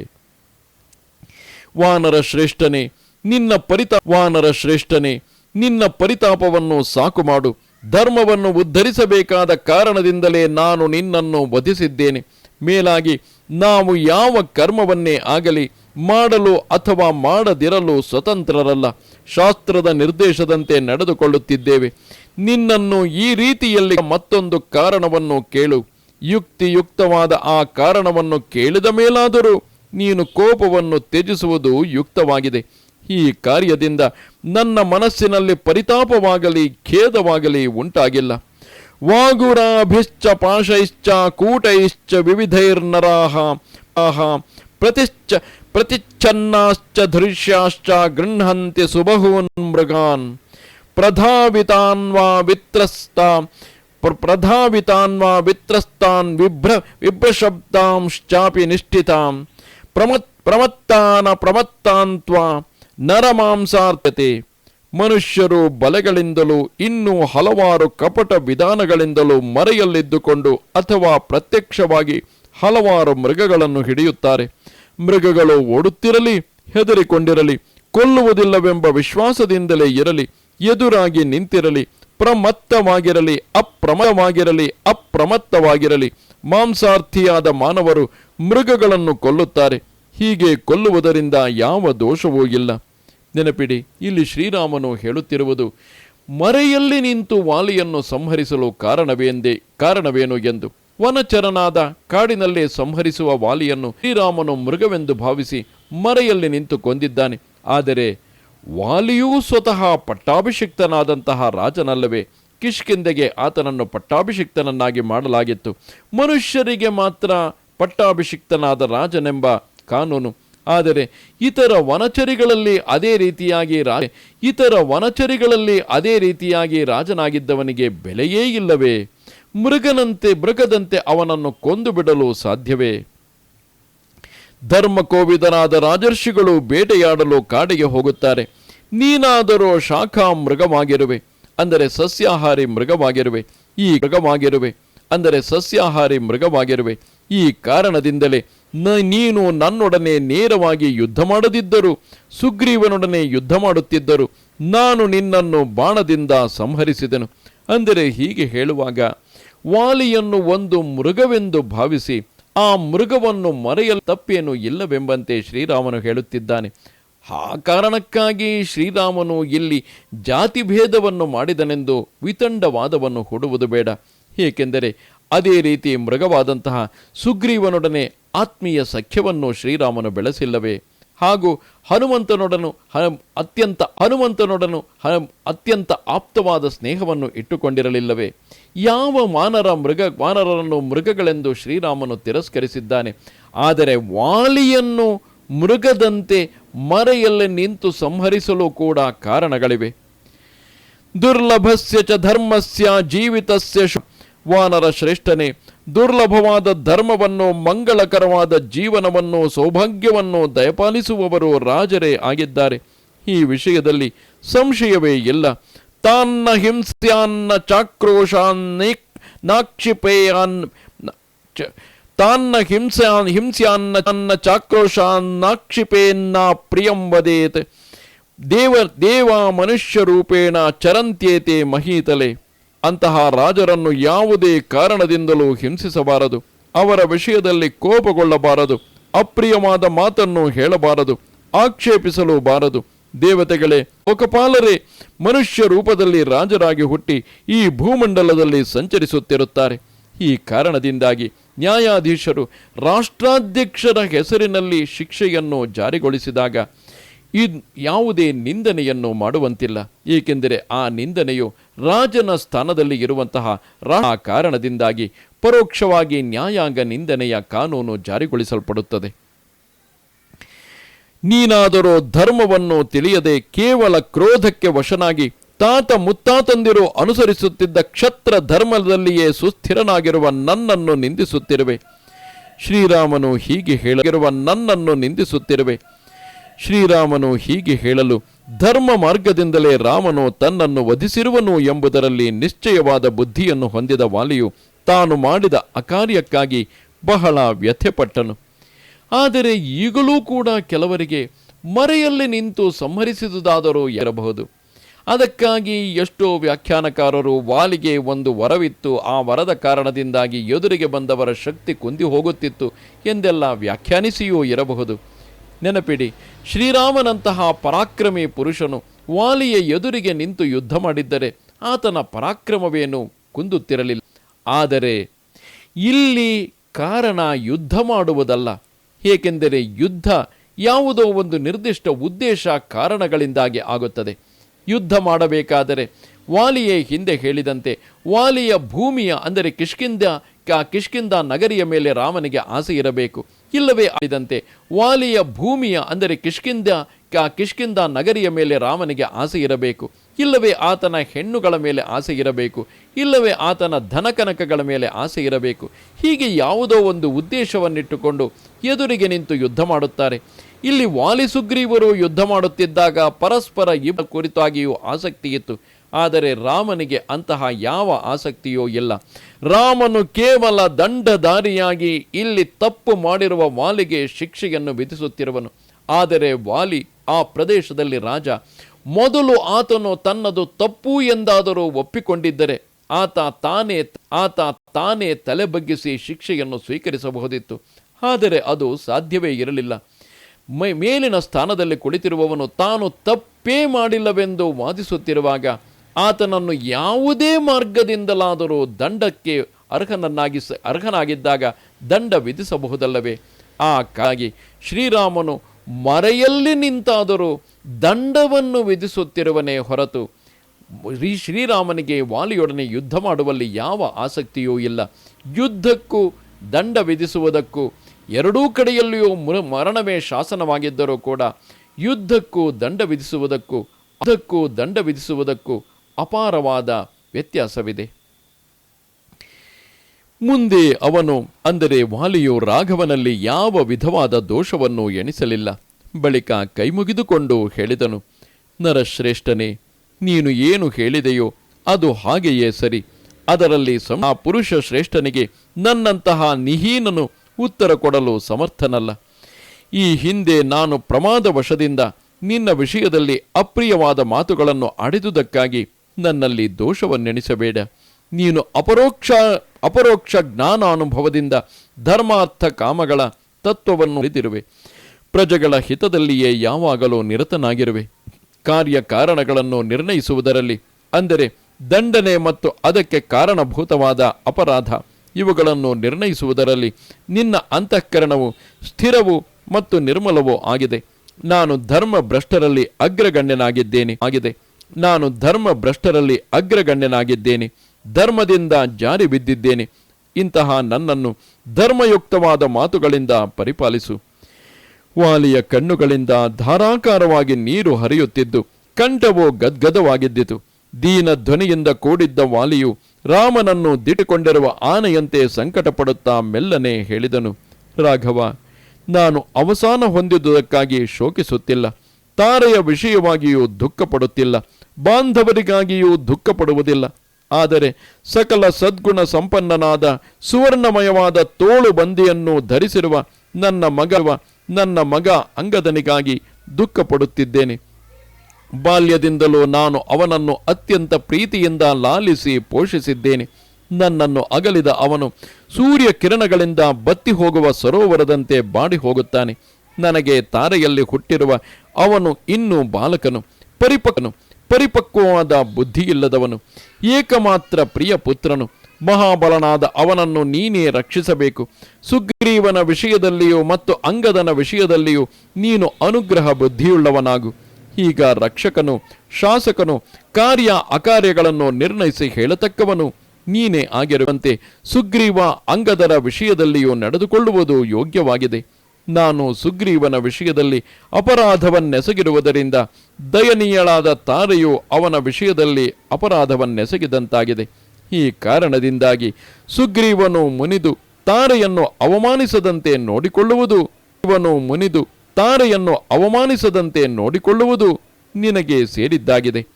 ವಾನರ ಶ್ರೇಷ್ಠನೇ ನಿನ್ನ ಪರಿತಾ ವಾನರ ಶ್ರೇಷ್ಠನೇ, ನಿನ್ನ ಪರಿತಾಪವನ್ನು ಸಾಕು ಮಾಡು. ಧರ್ಮವನ್ನು ಉದ್ಧರಿಸಬೇಕಾದ ಕಾರಣದಿಂದಲೇ ನಾನು ನಿನ್ನನ್ನು ವಧಿಸಿದ್ದೇನೆ. ಮೇಲಾಗಿ, ನಾವು ಯಾವ ಕರ್ಮವನ್ನೇ ಆಗಲಿ, ಮಾಡಲು ಅಥವಾ ಮಾಡದಿರಲು ಸ್ವತಂತ್ರರಲ್ಲ. ಶಾಸ್ತ್ರದ ನಿರ್ದೇಶದಂತೆ ನಡೆದುಕೊಳ್ಳುತ್ತಿದ್ದೇವೆ. ನಿನ್ನನ್ನು ಈ ರೀತಿಯಲ್ಲಿ ಮತ್ತೊಂದು ಕಾರಣವನ್ನು ಕೇಳು. ಯುಕ್ತಿಯುಕ್ತವಾದ ಆ ಕಾರಣವನ್ನು ಕೇಳಿದ ಮೇಲಾದರೂ ನೀನು ಕೋಪವನ್ನು ತ್ಯಜಿಸುವುದು ಯುಕ್ತವಾಗಿದೆ. ಈ ಕಾರ್ಯದಿಂದ ನನ್ನ ಮನಸ್ಸಿನಲ್ಲಿ ಪರಿತಾಪವಾಗಲಿ, ಖೇದವಾಗಲಿ ಉಂಟಾಗಿಲ್ಲ. ವಾಗುರಾಭಿಶ್ಚ ಪಾಶೈಶ್ಚ ಕೂಟೈಶ್ಚ ವಿವಿಧೈರ್ನರಾಹ, ಆಹ, ಪ್ರತಿಶ್ಚ, ಪ್ರತಿಚ್ಛನ್ನಾಶ್ಚ ಧೃಶ್ಯಾಶ್ಚ ಗೃಹಂತಿ ಸುಬಹೂನ್ ಮೃಗಾನ್. ಪ್ರಧಾವಿತಾನ್ವಾ ವಿತ್ರಸ್ತ ಪ್ರಧಾವಿತಾನ್ವಾ ವಿತ್ರಸ್ತಾನ್ ವಿಭ್ರ, ವಿಭ್ರಶಬ್ದಾಂಶ್ಚಾಪಿ ನಿಷ್ಠಿತಾಂ. ಪ್ರಮತ್, ಪ್ರಮತ್ತಾನ ಪ್ರಮತ್ತಾನ್ತ್ವಾ ನರಮಾಂಸಾರ್ಥತೆ. ಮನುಷ್ಯರು ಬಲೆಗಳಿಂದಲೂ ಇನ್ನೂ ಹಲವಾರು ಕಪಟ ವಿಧಾನಗಳಿಂದಲೂ ಮರೆಯಲ್ಲಿದ್ದುಕೊಂಡು ಅಥವಾ ಪ್ರತ್ಯಕ್ಷವಾಗಿ ಹಲವಾರು ಮೃಗಗಳನ್ನು ಹಿಡಿಯುತ್ತಾರೆ. ಮೃಗಗಳು ಓಡುತ್ತಿರಲಿ, ಹೆದರಿಕೊಂಡಿರಲಿ, ಕೊಲ್ಲುವುದಿಲ್ಲವೆಂಬ ವಿಶ್ವಾಸದಿಂದಲೇ ಇರಲಿ, ಎದುರಾಗಿ ನಿಂತಿರಲಿ, ಪ್ರಮತ್ತವಾಗಿರಲಿ ಅಪ್ರಮವಾಗಿರಲಿ ಅಪ್ರಮತ್ತವಾಗಿರಲಿ, ಮಾಂಸಾರ್ಥಿಯಾದ ಮಾನವರು ಮೃಗಗಳನ್ನು ಕೊಲ್ಲುತ್ತಾರೆ. ಹೀಗೆ ಕೊಲ್ಲುವುದರಿಂದ ಯಾವ ದೋಷವೂ ಇಲ್ಲ. ನೆನಪಿಡಿ, ಇಲ್ಲಿ ಶ್ರೀರಾಮನು ಹೇಳುತ್ತಿರುವುದು, ಮರೆಯಲ್ಲಿ ನಿಂತು ವಾಲಿಯನ್ನು ಸಂಹರಿಸಲು ಕಾರಣವೆಂದೇ, ಕಾರಣವೇನು ಎಂದು. ವನಚರನಾದ ಕಾಡಿನಲ್ಲಿ ಸಂಹರಿಸುವ ವಾಲಿಯನ್ನು ಶ್ರೀರಾಮನು ಮೃಗವೆಂದು ಭಾವಿಸಿ ಮರೆಯಲ್ಲಿ ನಿಂತು ಕೊಂದಿದ್ದಾನೆ ಆದರೆ ವಾಲಿಯೂ ಸ್ವತಃ ಪಟ್ಟಾಭಿಷಿಕ್ತನಾದಂತಹ ರಾಜನಲ್ಲವೇ ಕಿಷ್ಕಿಂದೆಗೆ ಆತನನ್ನು ಪಟ್ಟಾಭಿಷಿಕ್ತನನ್ನಾಗಿ ಮಾಡಲಾಗಿತ್ತು. ಮನುಷ್ಯರಿಗೆ ಮಾತ್ರ ಪಟ್ಟಾಭಿಷಿಕ್ತನಾದ ರಾಜನೆಂಬ ಕಾನೂನು ಆದರೆ ಇತರ ವನಚರಿಗಳಲ್ಲಿ ಅದೇ ರೀತಿಯಾಗಿ ರಾ ಇತರ ವನಚರಿಗಳಲ್ಲಿ ಅದೇ ರೀತಿಯಾಗಿ ರಾಜನಾಗಿದ್ದವನಿಗೆ ಬೆಲೆಯೇ ಇಲ್ಲವೇ? ಮೃಗನಂತೆ ಮೃಗದಂತೆ ಅವನನ್ನು ಕೊಂದು ಬಿಡಲು ಸಾಧ್ಯವೇ? ಧರ್ಮಕೋವಿದನಾದ ರಾಜರ್ಷಿಗಳು ಬೇಟೆಯಾಡಲು ಕಾಡಿಗೆ ಹೋಗುತ್ತಾರೆ. ನೀನಾದರೂ ಶಾಖಾ ಮೃಗವಾಗಿರುವೆ. ಅಂದರೆ ಸಸ್ಯಾಹಾರಿ ಮೃಗವಾಗಿರುವೆ. ಈ ಮೃಗವಾಗಿರುವೆ. ಅಂದರೆ ಸಸ್ಯಾಹಾರಿ ಮೃಗವಾಗಿರುವೆ. ಈ ಕಾರಣದಿಂದಲೇ ನೀನು ನನ್ನೊಡನೆ ನೇರವಾಗಿ ಯುದ್ಧ ಮಾಡದಿದ್ದರು. ಸುಗ್ರೀವನೊಡನೆ ಯುದ್ಧ ಮಾಡುತ್ತಿದ್ದರು. ನಾನು ನಿನ್ನನ್ನು ಬಾಣದಿಂದ ಸಂಹರಿಸಿದೆನು. ಅಂದರೆ ಹೀಗೆ ಹೇಳುವಾಗ, ವಾಲಿಯನ್ನು ಒಂದು ಮೃಗವೆಂದು ಭಾವಿಸಿ, ಆ ಮೃಗವನ್ನು ಮರೆಯಲು ತಪ್ಪೇನು ಇಲ್ಲವೆಂಬಂತೆ ಶ್ರೀರಾಮನು ಹೇಳುತ್ತಿದ್ದಾನೆ. ಆ ಕಾರಣಕ್ಕಾಗಿ ಶ್ರೀರಾಮನು ಇಲ್ಲಿ ಜಾತಿ ಭೇದವನ್ನು ಮಾಡಿದನೆಂದು ವಿತಂಡವಾದವನ್ನು ಹೂಡುವುದು ಬೇಡ. ಏಕೆಂದರೆ ಅದೇ ರೀತಿ ಮೃಗವಾದಂತಹ ಸುಗ್ರೀವನೊಡನೆ ಆತ್ಮೀಯ ಸಖ್ಯವನ್ನು ಶ್ರೀರಾಮನು ಬೆಳೆಸಿಲ್ಲವೇ? ಹಾಗೂ ಹನುಮಂತನೊಡನು ಹ- ಅತ್ಯಂತ ಹನುಮಂತನೊಡನು ಹ- ಅತ್ಯಂತ ಆಪ್ತವಾದ ಸ್ನೇಹವನ್ನು ಇಟ್ಟುಕೊಂಡಿರಲಿಲ್ಲವೇ? ಯಾವ ಮಾನರ ಮೃಗ ವಾನರರನ್ನು ಮೃಗಗಳೆಂದು ಶ್ರೀರಾಮನು ತಿರಸ್ಕರಿಸಿದ್ದಾನೆ? ಆದರೆ ವಾಲಿಯನ್ನು ಮೃಗದಂತೆ ಮರೆಯಲ್ಲಿ ನಿಂತು ಸಂಹರಿಸಲು ಕೂಡ ಕಾರಣಗಳಿವೆ. ದುರ್ಲಭಸ್ಯ ಚ ಧರ್ಮಸ್ಯ ಜೀವಿತಸ್ಯ ವಾನರ ಶ್ರೇಷ್ಠನೇ, ದುರ್ಲಭವಾದ ಧರ್ಮವನ್ನು, ಮಂಗಳಕರವಾದ ಜೀವನವನ್ನು, ಸೌಭಾಗ್ಯವನ್ನು ದಯಪಾಲಿಸುವವರು ರಾಜರೇ ಆಗಿದ್ದಾರೆ. ಈ ವಿಷಯದಲ್ಲಿ ಸಂಶಯವೇ ಇಲ್ಲ. ತಾನ್ನ ಹಿಂಸ್ಯಾನ್ನ ಚಾಕ್ರೋಶಾನ್ನೇ ನಾಕ್ಷಿಪೇಯಾನ್ ತಾನ್ನ ಹಿಂಸಾನ್ ಹಿಂಸ್ಯಾನ್ನ ತನ್ನ ಚಾಕ್ರೋಶಾನ್ನಾಕ್ಷಿಪೇನ್ನ ಪ್ರಿಯಂ ವದೇತ್. ದೇವ ದೇವ ಮನುಷ್ಯ ರೂಪೇಣ ಚರಂತ್ಯೇತೆ ಮಹೀತಲೆ. ಅಂತಹ ರಾಜರನ್ನು ಯಾವುದೇ ಕಾರಣದಿಂದಲೂ ಹಿಂಸಿಸಬಾರದು. ಅವರ ವಿಷಯದಲ್ಲಿ ಕೋಪಗೊಳ್ಳಬಾರದು. ಅಪ್ರಿಯವಾದ ಮಾತನ್ನು ಹೇಳಬಾರದು. ಆಕ್ಷೇಪಿಸಲು ಬಾರದು. ದೇವತೆಗಳೇ ಒಕಪಾಲರೇ ಮನುಷ್ಯ ರೂಪದಲ್ಲಿ ರಾಜರಾಗಿ ಹುಟ್ಟಿ ಈ ಭೂಮಂಡಲದಲ್ಲಿ ಸಂಚರಿಸುತ್ತಿರುತ್ತಾರೆ. ಈ ಕಾರಣದಿಂದಾಗಿ ನ್ಯಾಯಾಧೀಶರು ರಾಷ್ಟ್ರಾಧ್ಯಕ್ಷರ ಹೆಸರಿನಲ್ಲಿ ಶಿಕ್ಷೆಯನ್ನು ಜಾರಿಗೊಳಿಸಿದಾಗ ಇದ್ ಯಾವುದೇ ನಿಂದನೆಯನ್ನು ಮಾಡುವಂತಿಲ್ಲ. ಏಕೆಂದರೆ ಆ ನಿಂದನೆಯು ರಾಜನ ಸ್ಥಾನದಲ್ಲಿ ಇರುವಂತಹ ರಾ ಕಾರಣದಿಂದಾಗಿ ಪರೋಕ್ಷವಾಗಿ ನ್ಯಾಯಾಂಗ ನಿಂದನೆಯ ಕಾನೂನು ಜಾರಿಗೊಳಿಸಲ್ಪಡುತ್ತದೆ. ನೀನಾದರೂ ಧರ್ಮವನ್ನು ತಿಳಿಯದೆ ಕೇವಲ ಕ್ರೋಧಕ್ಕೆ ವಶನಾಗಿ ತಾತ ಮುತ್ತಾತಂದಿರು ಅನುಸರಿಸುತ್ತಿದ್ದ ಕ್ಷತ್ರ ಧರ್ಮದಲ್ಲಿಯೇ ಸುಸ್ಥಿರನಾಗಿರುವ ನನ್ನನ್ನು ನಿಂದಿಸುತ್ತಿರುವೆ. ಶ್ರೀರಾಮನು ಹೀಗೆ ಹೇಳಿರುವ ನನ್ನನ್ನು ನಿಂದಿಸುತ್ತಿರುವೆ. ಶ್ರೀರಾಮನು ಹೀಗೆ ಹೇಳಲು, ಧರ್ಮ ಮಾರ್ಗದಿಂದಲೇ ರಾಮನು ತನ್ನನ್ನು ವಧಿಸಿರುವನು ಎಂಬುದರಲ್ಲಿ ನಿಶ್ಚಯವಾದ ಬುದ್ಧಿಯನ್ನು ಹೊಂದಿದ ವಾಲಿಯು ತಾನು ಮಾಡಿದ ಅಕಾರ್ಯಕ್ಕಾಗಿ ಬಹಳ ವ್ಯಥೆಪಟ್ಟನು. ಆದರೆ ಈಗಲೂ ಕೂಡ ಕೆಲವರಿಗೆ ಮರೆಯಲ್ಲಿ ನಿಂತು ಸಂಹರಿಸಿದುದಾದರೂ ಇರಬಹುದು. ಅದಕ್ಕಾಗಿ ಎಷ್ಟೋ ವ್ಯಾಖ್ಯಾನಕಾರರು ವಾಲಿಗೆ ಒಂದು ವರವಿತ್ತು, ಆ ವರದ ಕಾರಣದಿಂದಾಗಿ ಎದುರಿಗೆ ಬಂದವರ ಶಕ್ತಿ ಕುಂದಿ ಹೋಗುತ್ತಿತ್ತು ಎಂದೆಲ್ಲ ವ್ಯಾಖ್ಯಾನಿಸಿಯೂ ಇರಬಹುದು. ನೆನಪಿಡಿ, ಶ್ರೀರಾಮನಂತಹ ಪರಾಕ್ರಮಿ ಪುರುಷನು ವಾಲಿಯ ಎದುರಿಗೆ ನಿಂತು ಯುದ್ಧ ಮಾಡಿದ್ದರೆ ಆತನ ಪರಾಕ್ರಮವೇನು ಕುಂದುತ್ತಿರಲಿಲ್ಲ. ಆದರೆ ಇಲ್ಲಿ ಕಾರಣ ಯುದ್ಧ ಮಾಡುವುದಲ್ಲ. ಏಕೆಂದರೆ ಯುದ್ಧ ಯಾವುದೋ ಒಂದು ನಿರ್ದಿಷ್ಟ ಉದ್ದೇಶ ಕಾರಣಗಳಿಂದಾಗಿ ಆಗುತ್ತದೆ. ಯುದ್ಧ ಮಾಡಬೇಕಾದರೆ ವಾಲಿಯೇ ಹಿಂದೆ ಹೇಳಿದಂತೆ ವಾಲಿಯ ಭೂಮಿಯ, ಅಂದರೆ ಕಿಷ್ಕಿಂದ ಕಿಷ್ಕಿಂದ ನಗರಿಯ ಮೇಲೆ ರಾಮನಿಗೆ ಆಸೆ ಇರಬೇಕು. ಇಲ್ಲವೇ ಆಡಿದಂತೆ ವಾಲಿಯ ಭೂಮಿಯ, ಅಂದರೆ ಕಿಷ್ಕಿಂದ ಕಿಷ್ಕಿಂದ ನಗರಿಯ ಮೇಲೆ ರಾಮನಿಗೆ ಆಸೆ ಇರಬೇಕು. ಇಲ್ಲವೇ ಆತನ ಹೆಣ್ಣುಗಳ ಮೇಲೆ ಆಸೆ ಇರಬೇಕು. ಇಲ್ಲವೇ ಆತನ ಧನಕನಕಗಳ ಮೇಲೆ ಆಸೆ ಇರಬೇಕು. ಹೀಗೆ ಯಾವುದೋ ಒಂದು ಉದ್ದೇಶವನ್ನಿಟ್ಟುಕೊಂಡು ಎದುರಿಗೆ ನಿಂತು ಯುದ್ಧ ಮಾಡುತ್ತಾರೆ. ಇಲ್ಲಿ ವಾಲಿ ಸುಗ್ರೀವರು ಯುದ್ಧ ಮಾಡುತ್ತಿದ್ದಾಗ ಪರಸ್ಪರ ಇಬ್ಬ ಕುರಿತಾಗಿಯೂ ಆಸಕ್ತಿ ಇತ್ತು ಆದರೆ ರಾಮನಿಗೆ ಅಂತಹ ಯಾವ ಆಸಕ್ತಿಯೂ ಇಲ್ಲ. ರಾಮನು ಕೇವಲ ದಂಡಧಾರಿಯಾಗಿ ಇಲ್ಲಿ ತಪ್ಪು ಮಾಡಿರುವ ವಾಲಿಗೆ ಶಿಕ್ಷೆಯನ್ನು ವಿಧಿಸುತ್ತಿರುವನು. ಆದರೆ ವಾಲಿ, ಆ ಪ್ರದೇಶದಲ್ಲಿ ರಾಜ, ಮೊದಲು ಆತನು ತನ್ನದು ತಪ್ಪು ಎಂದಾದರೂ ಒಪ್ಪಿಕೊಂಡಿದ್ದರೆ ಆತ ತಾನೇ ಆತ ತಾನೇ ತಲೆ ಬಗ್ಗಿಸಿ ಶಿಕ್ಷೆಯನ್ನು ಸ್ವೀಕರಿಸಬಹುದಿತ್ತು. ಆದರೆ ಅದು ಸಾಧ್ಯವೇ ಇರಲಿಲ್ಲ. ಮೇಲಿನ ಸ್ಥಾನದಲ್ಲಿ ಕುಳಿತಿರುವವನು ತಾನು ತಪ್ಪೇ ಮಾಡಿಲ್ಲವೆಂದು ವಾದಿಸುತ್ತಿರುವಾಗ ಆತನನ್ನು ಯಾವುದೇ ಮಾರ್ಗದಿಂದಲಾದರೂ ದಂಡಕ್ಕೆ ಅರ್ಹನನ್ನಾಗಿಸ ಅರ್ಹನಾಗಿದ್ದಾಗ ದಂಡ ವಿಧಿಸಬಹುದಲ್ಲವೇ? ಆ ಕಾಗಿ ಶ್ರೀರಾಮನು ಮರೆಯಲ್ಲಿ ನಿಂತಾದರೂ ದಂಡವನ್ನು ವಿಧಿಸುತ್ತಿರುವನೇ ಹೊರತು ಶ್ರೀ, ಶ್ರೀರಾಮನಿಗೆ ವಾಲಿಯೊಡನೆ ಯುದ್ಧ ಮಾಡುವಲ್ಲಿ ಯಾವ ಆಸಕ್ತಿಯೂ ಇಲ್ಲ. ಯುದ್ಧಕ್ಕೂ ದಂಡ ವಿಧಿಸುವುದಕ್ಕೂ ಎರಡೂ ಕಡೆಯಲ್ಲಿಯೂ ಮುರ ಮರಣವೇ ಶಾಸನವಾಗಿದ್ದರೂ ಕೂಡ ಯುದ್ಧಕ್ಕೂ ದಂಡ ವಿಧಿಸುವುದಕ್ಕೂ ಅದಕ್ಕೂ ದಂಡ ವಿಧಿಸುವುದಕ್ಕೂ ಅಪಾರವಾದ ವ್ಯತ್ಯಾಸವಿದೆ. ಮುಂದೆ ಅವನು, ಅಂದರೆ ವಾಲಿಯು ರಾಘವನಲ್ಲಿ ಯಾವ ವಿಧವಾದ ದೋಷವನ್ನು ಎಣಿಸಲಿಲ್ಲ. ಬಳಿಕ ಕೈಮುಗಿದುಕೊಂಡು ಹೇಳಿದನು, ನರಶ್ರೇಷ್ಠನೇ, ನೀನು ಏನು ಹೇಳಿದೆಯೋ ಅದು ಹಾಗೆಯೇ ಸರಿ. ಅದರಲ್ಲಿ ಆ ಪುರುಷ ಶ್ರೇಷ್ಠನಿಗೆ ನನ್ನಂತಹ ನಿಹೀನನು ಉತ್ತರ ಕೊಡಲು ಸಮರ್ಥನಲ್ಲ. ಈ ಹಿಂದೆ ನಾನು ಪ್ರಮಾದ ವಶದಿಂದ ನಿನ್ನ ವಿಷಯದಲ್ಲಿ ಅಪ್ರಿಯವಾದ ಮಾತುಗಳನ್ನು ಆಡಿದುದಕ್ಕಾಗಿ ನನ್ನಲ್ಲಿ ದೋಷವನ್ನೆಣಿಸಬೇಡ. ನೀನು ಅಪರೋಕ್ಷ ಅಪರೋಕ್ಷ ಜ್ಞಾನಾನುಭವದಿಂದ ಧರ್ಮಾರ್ಥ ಕಾಮಗಳ ತತ್ವವನ್ನು ತಿಳಿದಿರುವೆ. ಪ್ರಜೆಗಳ ಹಿತದಲ್ಲಿಯೇ ಯಾವಾಗಲೂ ನಿರತನಾಗಿರುವೆ. ಕಾರ್ಯ ಕಾರಣಗಳನ್ನು ನಿರ್ಣಯಿಸುವುದರಲ್ಲಿ ಅಂದರೆ ದಂಡನೆ ಮತ್ತು ಅದಕ್ಕೆ ಕಾರಣಭೂತವಾದ ಅಪರಾಧ ಇವುಗಳನ್ನು ನಿರ್ಣಯಿಸುವುದರಲ್ಲಿ ನಿನ್ನ ಅಂತಃಕರಣವು ಸ್ಥಿರವು ಮತ್ತು ನಿರ್ಮಲವೂ ಆಗಿದೆ. ನಾನು ಧರ್ಮ ಭ್ರಷ್ಟರಲ್ಲಿ ಅಗ್ರಗಣ್ಯನಾಗಿದ್ದೇನೆ. ಆಗಿದೆ. ನಾನು ಧರ್ಮ ಭ್ರಷ್ಟರಲ್ಲಿ ಅಗ್ರಗಣ್ಯನಾಗಿದ್ದೇನೆ, ಧರ್ಮದಿಂದ ಜಾರಿ ಬಿದ್ದಿದ್ದೇನೆ. ಇಂತಹ ನನ್ನನ್ನು ಧರ್ಮಯುಕ್ತವಾದ ಮಾತುಗಳಿಂದ ಪರಿಪಾಲಿಸು. ವಾಲಿಯ ಕಣ್ಣುಗಳಿಂದ ಧಾರಾಕಾರವಾಗಿ ನೀರು ಹರಿಯುತ್ತಿದ್ದು, ಕಂಠವು ಗದ್ಗದವಾಗಿದ್ದಿತು. ದೀನ ಧ್ವನಿಯಿಂದ ಕೂಡಿದ್ದ ವಾಲಿಯು ರಾಮನನ್ನು ದಿಟ್ಟುಕೊಂಡಿರುವ ಆನೆಯಂತೆ ಸಂಕಟಪಡುತ್ತಾ ಮೆಲ್ಲನೆ ಹೇಳಿದನು, ರಾಘವ, ನಾನು ಅವಸಾನ ಹೊಂದಿದುದಕ್ಕಾಗಿ ಶೋಕಿಸುತ್ತಿಲ್ಲ. ತಾರೆಯ ವಿಷಯವಾಗಿಯೂ ದುಃಖ ಪಡುತ್ತಿಲ್ಲ ಬಾಂಧವರಿಗಾಗಿಯೂ ದುಃಖ ಪಡುವುದಿಲ್ಲ ಆದರೆ ಸಕಲ ಸದ್ಗುಣ ಸಂಪನ್ನನಾದ, ಸುವರ್ಣಮಯವಾದ ತೋಳು ಬಂದಿಯನ್ನು ಧರಿಸಿರುವ ನನ್ನ ಮಗವ, ನನ್ನ ಮಗ ಅಂಗದನಿಗಾಗಿ ದುಃಖಪಡುತ್ತಿದ್ದೇನೆ. ಬಾಲ್ಯದಿಂದಲೂ ನಾನು ಅವನನ್ನು ಅತ್ಯಂತ ಪ್ರೀತಿಯಿಂದ ಲಾಲಿಸಿ ಪೋಷಿಸಿದ್ದೇನೆ. ನನ್ನನ್ನು ಅಗಲಿದ ಅವನು ಸೂರ್ಯ ಕಿರಣಗಳಿಂದ ಬತ್ತಿ ಹೋಗುವ ಸರೋವರದಂತೆ ಬಾಡಿ ಹೋಗುತ್ತಾನೆ ನನಗೆ ತಾರೆಯಲ್ಲಿ ಹುಟ್ಟಿರುವ ಅವನು ಇನ್ನೂ ಬಾಲಕನು, ಪರಿಪಕ್ವನು, ಪರಿಪಕ್ವವಾದ ಬುದ್ಧಿಯಿಲ್ಲದವನು, ಏಕಮಾತ್ರ ಪ್ರಿಯ ಪುತ್ರನು, ಮಹಾಬಲನಾದ ಅವನನ್ನು ನೀನೇ ರಕ್ಷಿಸಬೇಕು. ಸುಗ್ರೀವನ ವಿಷಯದಲ್ಲಿಯೂ ಮತ್ತು ಅಂಗದನ ವಿಷಯದಲ್ಲಿಯೂ ನೀನು ಅನುಗ್ರಹ ಬುದ್ಧಿಯುಳ್ಳವನಾಗು. ಈಗ ರಕ್ಷಕನು, ಶಾಸಕನು, ಕಾರ್ಯ ಅಕಾರ್ಯಗಳನ್ನು ನಿರ್ಣಯಿಸಿ ಹೇಳತಕ್ಕವನು ನೀನೇ ಆಗಿರುವಂತೆ ಸುಗ್ರೀವ ಅಂಗದರ ವಿಷಯದಲ್ಲಿಯೂ ನಡೆದುಕೊಳ್ಳುವುದು ಯೋಗ್ಯವಾಗಿದೆ. ನಾನು ಸುಗ್ರೀವನ ವಿಷಯದಲ್ಲಿ ಅಪರಾಧವನ್ನೆಸಗಿರುವುದರಿಂದ ದಯನೀಯಳಾದ ತಾರೆಯು ಅವನ ವಿಷಯದಲ್ಲಿ ಅಪರಾಧವನ್ನೆಸಗಿದಂತಾಗಿದೆ. ಈ ಕಾರಣದಿಂದಾಗಿ ಸುಗ್ರೀವನು ಮುನಿದು ತಾರೆಯನ್ನು ಅವಮಾನಿಸದಂತೆ ನೋಡಿಕೊಳ್ಳುವುದು. ಇವನು ಮುನಿದು ತಾರೆಯನ್ನು ಅವಮಾನಿಸದಂತೆ ನೋಡಿಕೊಳ್ಳುವುದು ನಿನಗೆ ಸೇರಿದ್ದಾಗಿದೆ.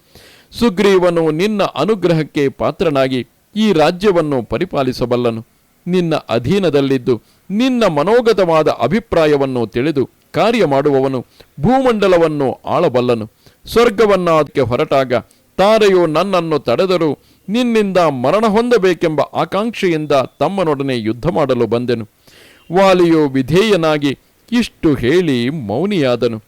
ಸುಗ್ರೀವನು ನಿನ್ನ ಅನುಗ್ರಹಕ್ಕೆ ಪಾತ್ರನಾಗಿ ಈ ರಾಜ್ಯವನ್ನು ಪರಿಪಾಲಿಸಬಲ್ಲನು. ನಿನ್ನ ಅಧೀನದಲ್ಲಿದ್ದು, ನಿನ್ನ ಮನೋಗತವಾದ ಅಭಿಪ್ರಾಯವನ್ನು ತಿಳಿದು ಕಾರ್ಯ ಮಾಡುವವನು ಭೂಮಂಡಲವನ್ನು ಆಳಬಲ್ಲನು. ಸ್ವರ್ಗವನ್ನಾದಕ್ಕೆ ಹೊರಟಾಗ ತಾರೆಯು ನನ್ನನ್ನು ತಡೆದರೂ ನಿನ್ನಿಂದ ಮರಣ ಹೊಂದಬೇಕೆಂಬ ಆಕಾಂಕ್ಷೆಯಿಂದ ತಮ್ಮನೊಡನೆ ಯುದ್ಧ ಮಾಡಲು ಬಂದೆನು. ವಾಲಿಯು ವಿಧೇಯನಾಗಿ ಇಷ್ಟು ಹೇಳಿ ಮೌನಿಯಾದನು.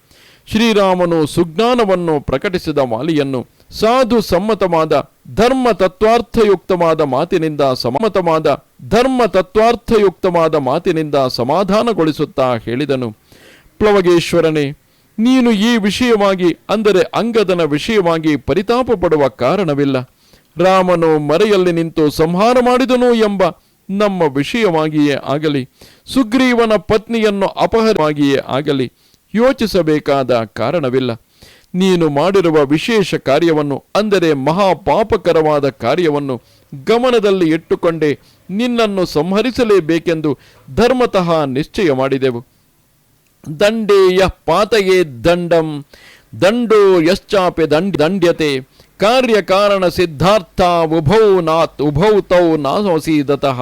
ಶ್ರೀರಾಮನು ಸುಜ್ಞಾನವನ್ನು ಪ್ರಕಟಿಸಿದ ವಾಲಿಯನ್ನು ಸಾಧು ಸಮ್ಮತವಾದ ಧರ್ಮ ತತ್ವಾರ್ಥಯುಕ್ತವಾದ ಮಾತಿನಿಂದ ಸಮತವಾದ ಧರ್ಮ ತತ್ವಾರ್ಥಯುಕ್ತವಾದ ಮಾತಿನಿಂದ ಸಮಾಧಾನಗೊಳಿಸುತ್ತಾ ಹೇಳಿದನು. ಪ್ಲವಗೇಶ್ವರನೇ, ನೀನು ಈ ವಿಷಯವಾಗಿ, ಅಂದರೆ ಅಂಗದನ ವಿಷಯವಾಗಿ ಪರಿತಾಪ ಪಡುವ ಕಾರಣವಿಲ್ಲ. ರಾಮನು ಮರೆಯಲ್ಲಿ ನಿಂತು ಸಂಹಾರ ಮಾಡಿದನು ಎಂಬ ನಮ್ಮ ವಿಷಯವಾಗಿಯೇ ಆಗಲಿ, ಸುಗ್ರೀವನ ಪತ್ನಿಯನ್ನು ಅಪಹರವಾಗಿಯೇ ಆಗಲಿ ಯೋಚಿಸಬೇಕಾದ ಕಾರಣವಿಲ್ಲ. ನೀನು ಮಾಡಿರುವ ವಿಶೇಷ ಕಾರ್ಯವನ್ನು, ಅಂದರೆ ಮಹಾಪಾಪಕರವಾದ ಕಾರ್ಯವನ್ನು ಗಮನದಲ್ಲಿ ಇಟ್ಟುಕೊಂಡೇ ನಿನ್ನನ್ನು ಸಂಹರಿಸಲೇಬೇಕೆಂದು ಧರ್ಮತಃ ನಿಶ್ಚಯ ಮಾಡಿದೆವು. ದಂಡೇಯ ಪಾತಯೇ ದಂಡಂ, ದಂಡೋ ಯಶ್ಚಾಪೆ ದಂಡ್, ದಂಡ್ಯತೆ, ಕಾರ್ಯಕಾರಣ ಸಿದ್ಧಾರ್ಥ ಉಭೌ ನಾತ್ ಉಭೌ ತೌ ನಾಸೀದತಃ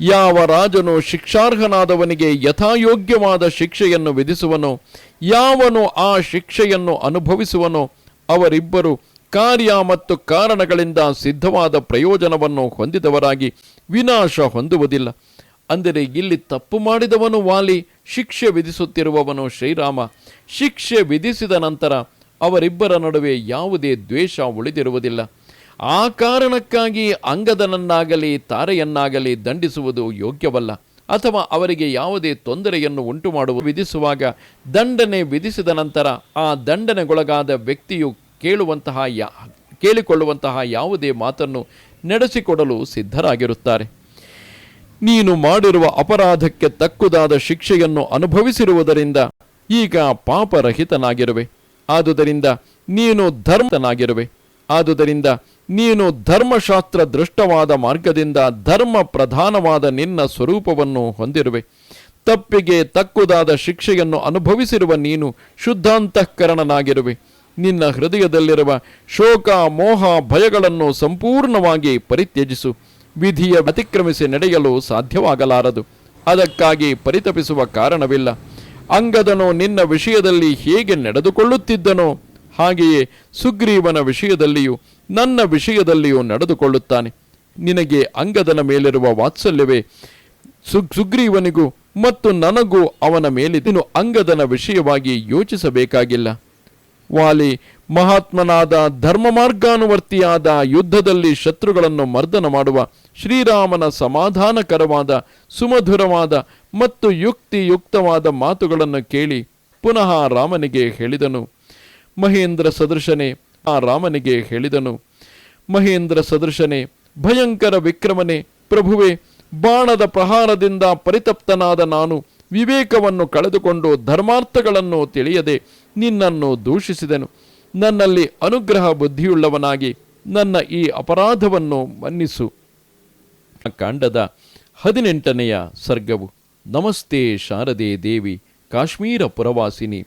ಯಾವ ರಾಜನು ಶಿಕ್ಷಾರ್ಹನಾದವನಿಗೆ ಯಥಾಯೋಗ್ಯವಾದ ಶಿಕ್ಷೆಯನ್ನು ವಿಧಿಸುವನೋ, ಯಾವನು ಆ ಶಿಕ್ಷೆಯನ್ನು ಅನುಭವಿಸುವನೋ, ಅವರಿಬ್ಬರು ಕಾರ್ಯ ಮತ್ತು ಕಾರಣಗಳಿಂದ ಸಿದ್ಧವಾದ ಪ್ರಯೋಜನವನ್ನು ಹೊಂದಿದವರಾಗಿ ವಿನಾಶ ಹೊಂದುವುದಿಲ್ಲ. ಅಂದರೆ ಇಲ್ಲಿ ತಪ್ಪು ಮಾಡಿದವನು ವಾಲಿ, ಶಿಕ್ಷೆ ವಿಧಿಸುತ್ತಿರುವವನು ಶ್ರೀರಾಮ. ಶಿಕ್ಷೆ ವಿಧಿಸಿದ ನಂತರ ಅವರಿಬ್ಬರ ನಡುವೆ ಯಾವುದೇ ದ್ವೇಷ ಉಳಿದಿರುವುದಿಲ್ಲ. ಆ ಕಾರಣಕ್ಕಾಗಿ ಅಂಗದನನ್ನಾಗಲಿ, ತಾರೆಯನ್ನಾಗಲಿ ದಂಡಿಸುವುದು ಯೋಗ್ಯವಲ್ಲ. ಅಥವಾ ಅವರಿಗೆ ಯಾವುದೇ ತೊಂದರೆಯನ್ನು ಉಂಟು ಮಾಡುವ ವಿಧಿಸುವಾಗ ದಂಡನೆ ವಿಧಿಸಿದ ನಂತರ ಆ ದಂಡನೆಗೊಳಗಾದ ವ್ಯಕ್ತಿಯು ಕೇಳುವಂತಹ ಯಾ, ಕೇಳಿಕೊಳ್ಳುವಂತಹ ಯಾವುದೇ ಮಾತನ್ನು ನಡೆಸಿಕೊಡಲು ಸಿದ್ಧರಾಗಿರುತ್ತಾರೆ. ನೀನು ಮಾಡಿರುವ ಅಪರಾಧಕ್ಕೆ ತಕ್ಕುದಾದ ಶಿಕ್ಷೆಯನ್ನು ಅನುಭವಿಸಿರುವುದರಿಂದ ಈಗ ಪಾಪರಹಿತನಾಗಿರುವೆ. ಆದುದರಿಂದ ನೀನು ಧರ್ಮನಾಗಿರುವೆ ಆದುದರಿಂದ ನೀನು ಧರ್ಮಶಾಸ್ತ್ರ ದೃಷ್ಟವಾದ ಮಾರ್ಗದಿಂದ ಧರ್ಮ ಪ್ರಧಾನವಾದ ನಿನ್ನ ಸ್ವರೂಪವನ್ನು ಹೊಂದಿರುವೆ. ತಪ್ಪಿಗೆ ತಕ್ಕುದಾದ ಶಿಕ್ಷೆಯನ್ನು ಅನುಭವಿಸಿರುವ ನೀನು ಶುದ್ಧಾಂತಃಕರಣನಾಗಿರುವೆ. ನಿನ್ನ ಹೃದಯದಲ್ಲಿರುವ ಶೋಕ, ಮೋಹ, ಭಯಗಳನ್ನು ಸಂಪೂರ್ಣವಾಗಿ ಪರಿತ್ಯಜಿಸು. ವಿಧಿಯ ಅತಿಕ್ರಮಿಸಿ ನಡೆಯಲು ಸಾಧ್ಯವಾಗಲಾರದು. ಅದಕ್ಕಾಗಿ ಪರಿತಪಿಸುವ ಕಾರಣವಿಲ್ಲ. ಅಂಗದನು ನಿನ್ನ ವಿಷಯದಲ್ಲಿ ಹೇಗೆ ನಡೆದುಕೊಳ್ಳುತ್ತಿದ್ದನೋ ಹಾಗೆಯೇ ಸುಗ್ರೀವನ ವಿಷಯದಲ್ಲಿಯೂ ನನ್ನ ವಿಷಯದಲ್ಲಿಯೂ ನಡೆದುಕೊಳ್ಳುತ್ತಾನೆ. ನಿನಗೆ ಅಂಗದನ ಮೇಲಿರುವ ವಾತ್ಸಲ್ಯವೇ? ಸು, ಸುಗ್ರೀವನಿಗೂ ಮತ್ತು ನನಗೂ ಅವನ ಮೇಲೆ ನೀನು ಅಂಗದನ ವಿಷಯವಾಗಿ ಯೋಚಿಸಬೇಕಾಗಿಲ್ಲ. ವಾಲಿ, ಮಹಾತ್ಮನಾದ ಧರ್ಮ ಮಾರ್ಗಾನುವರ್ತಿಯಾದ ಯುದ್ಧದಲ್ಲಿ ಶತ್ರುಗಳನ್ನು ಮರ್ದನ ಮಾಡುವ ಶ್ರೀರಾಮನ ಸಮಾಧಾನಕರವಾದ, ಸುಮಧುರವಾದ ಮತ್ತು ಯುಕ್ತಿಯುಕ್ತವಾದ ಮಾತುಗಳನ್ನು ಕೇಳಿ ಪುನಃ ರಾಮನಿಗೆ ಹೇಳಿದನು. ಮಹೇಂದ್ರ ಸದೃಶನೇ ಆ ರಾಮನಿಗೆ ಹೇಳಿದನು. ಮಹೇಂದ್ರ ಸದೃಶನೇ, ಭಯಂಕರ ವಿಕ್ರಮನೆ, ಪ್ರಭುವೆ, ಬಾಣದ ಪ್ರಹಾರದಿಂದ ಪರಿತಪ್ತನಾದ ನಾನು ವಿವೇಕವನ್ನು ಕಳೆದುಕೊಂಡು ಧರ್ಮಾರ್ಥಗಳನ್ನು ತಿಳಿಯದೆ ನಿನ್ನನ್ನು ದೂಷಿಸಿದೆನು. ನನ್ನಲ್ಲಿ ಅನುಗ್ರಹ ಬುದ್ಧಿಯುಳ್ಳವನಾಗಿ ನನ್ನ ಈ ಅಪರಾಧವನ್ನು ಮನ್ನಿಸು. ಕಾಂಡದ ಹದಿನೆಂಟನೆಯ ಸರ್ಗವು. ನಮಸ್ತೆ ಶಾರದೆ ದೇವಿ, ಕಾಶ್ಮೀರ ಪುರವಾಸಿನಿ.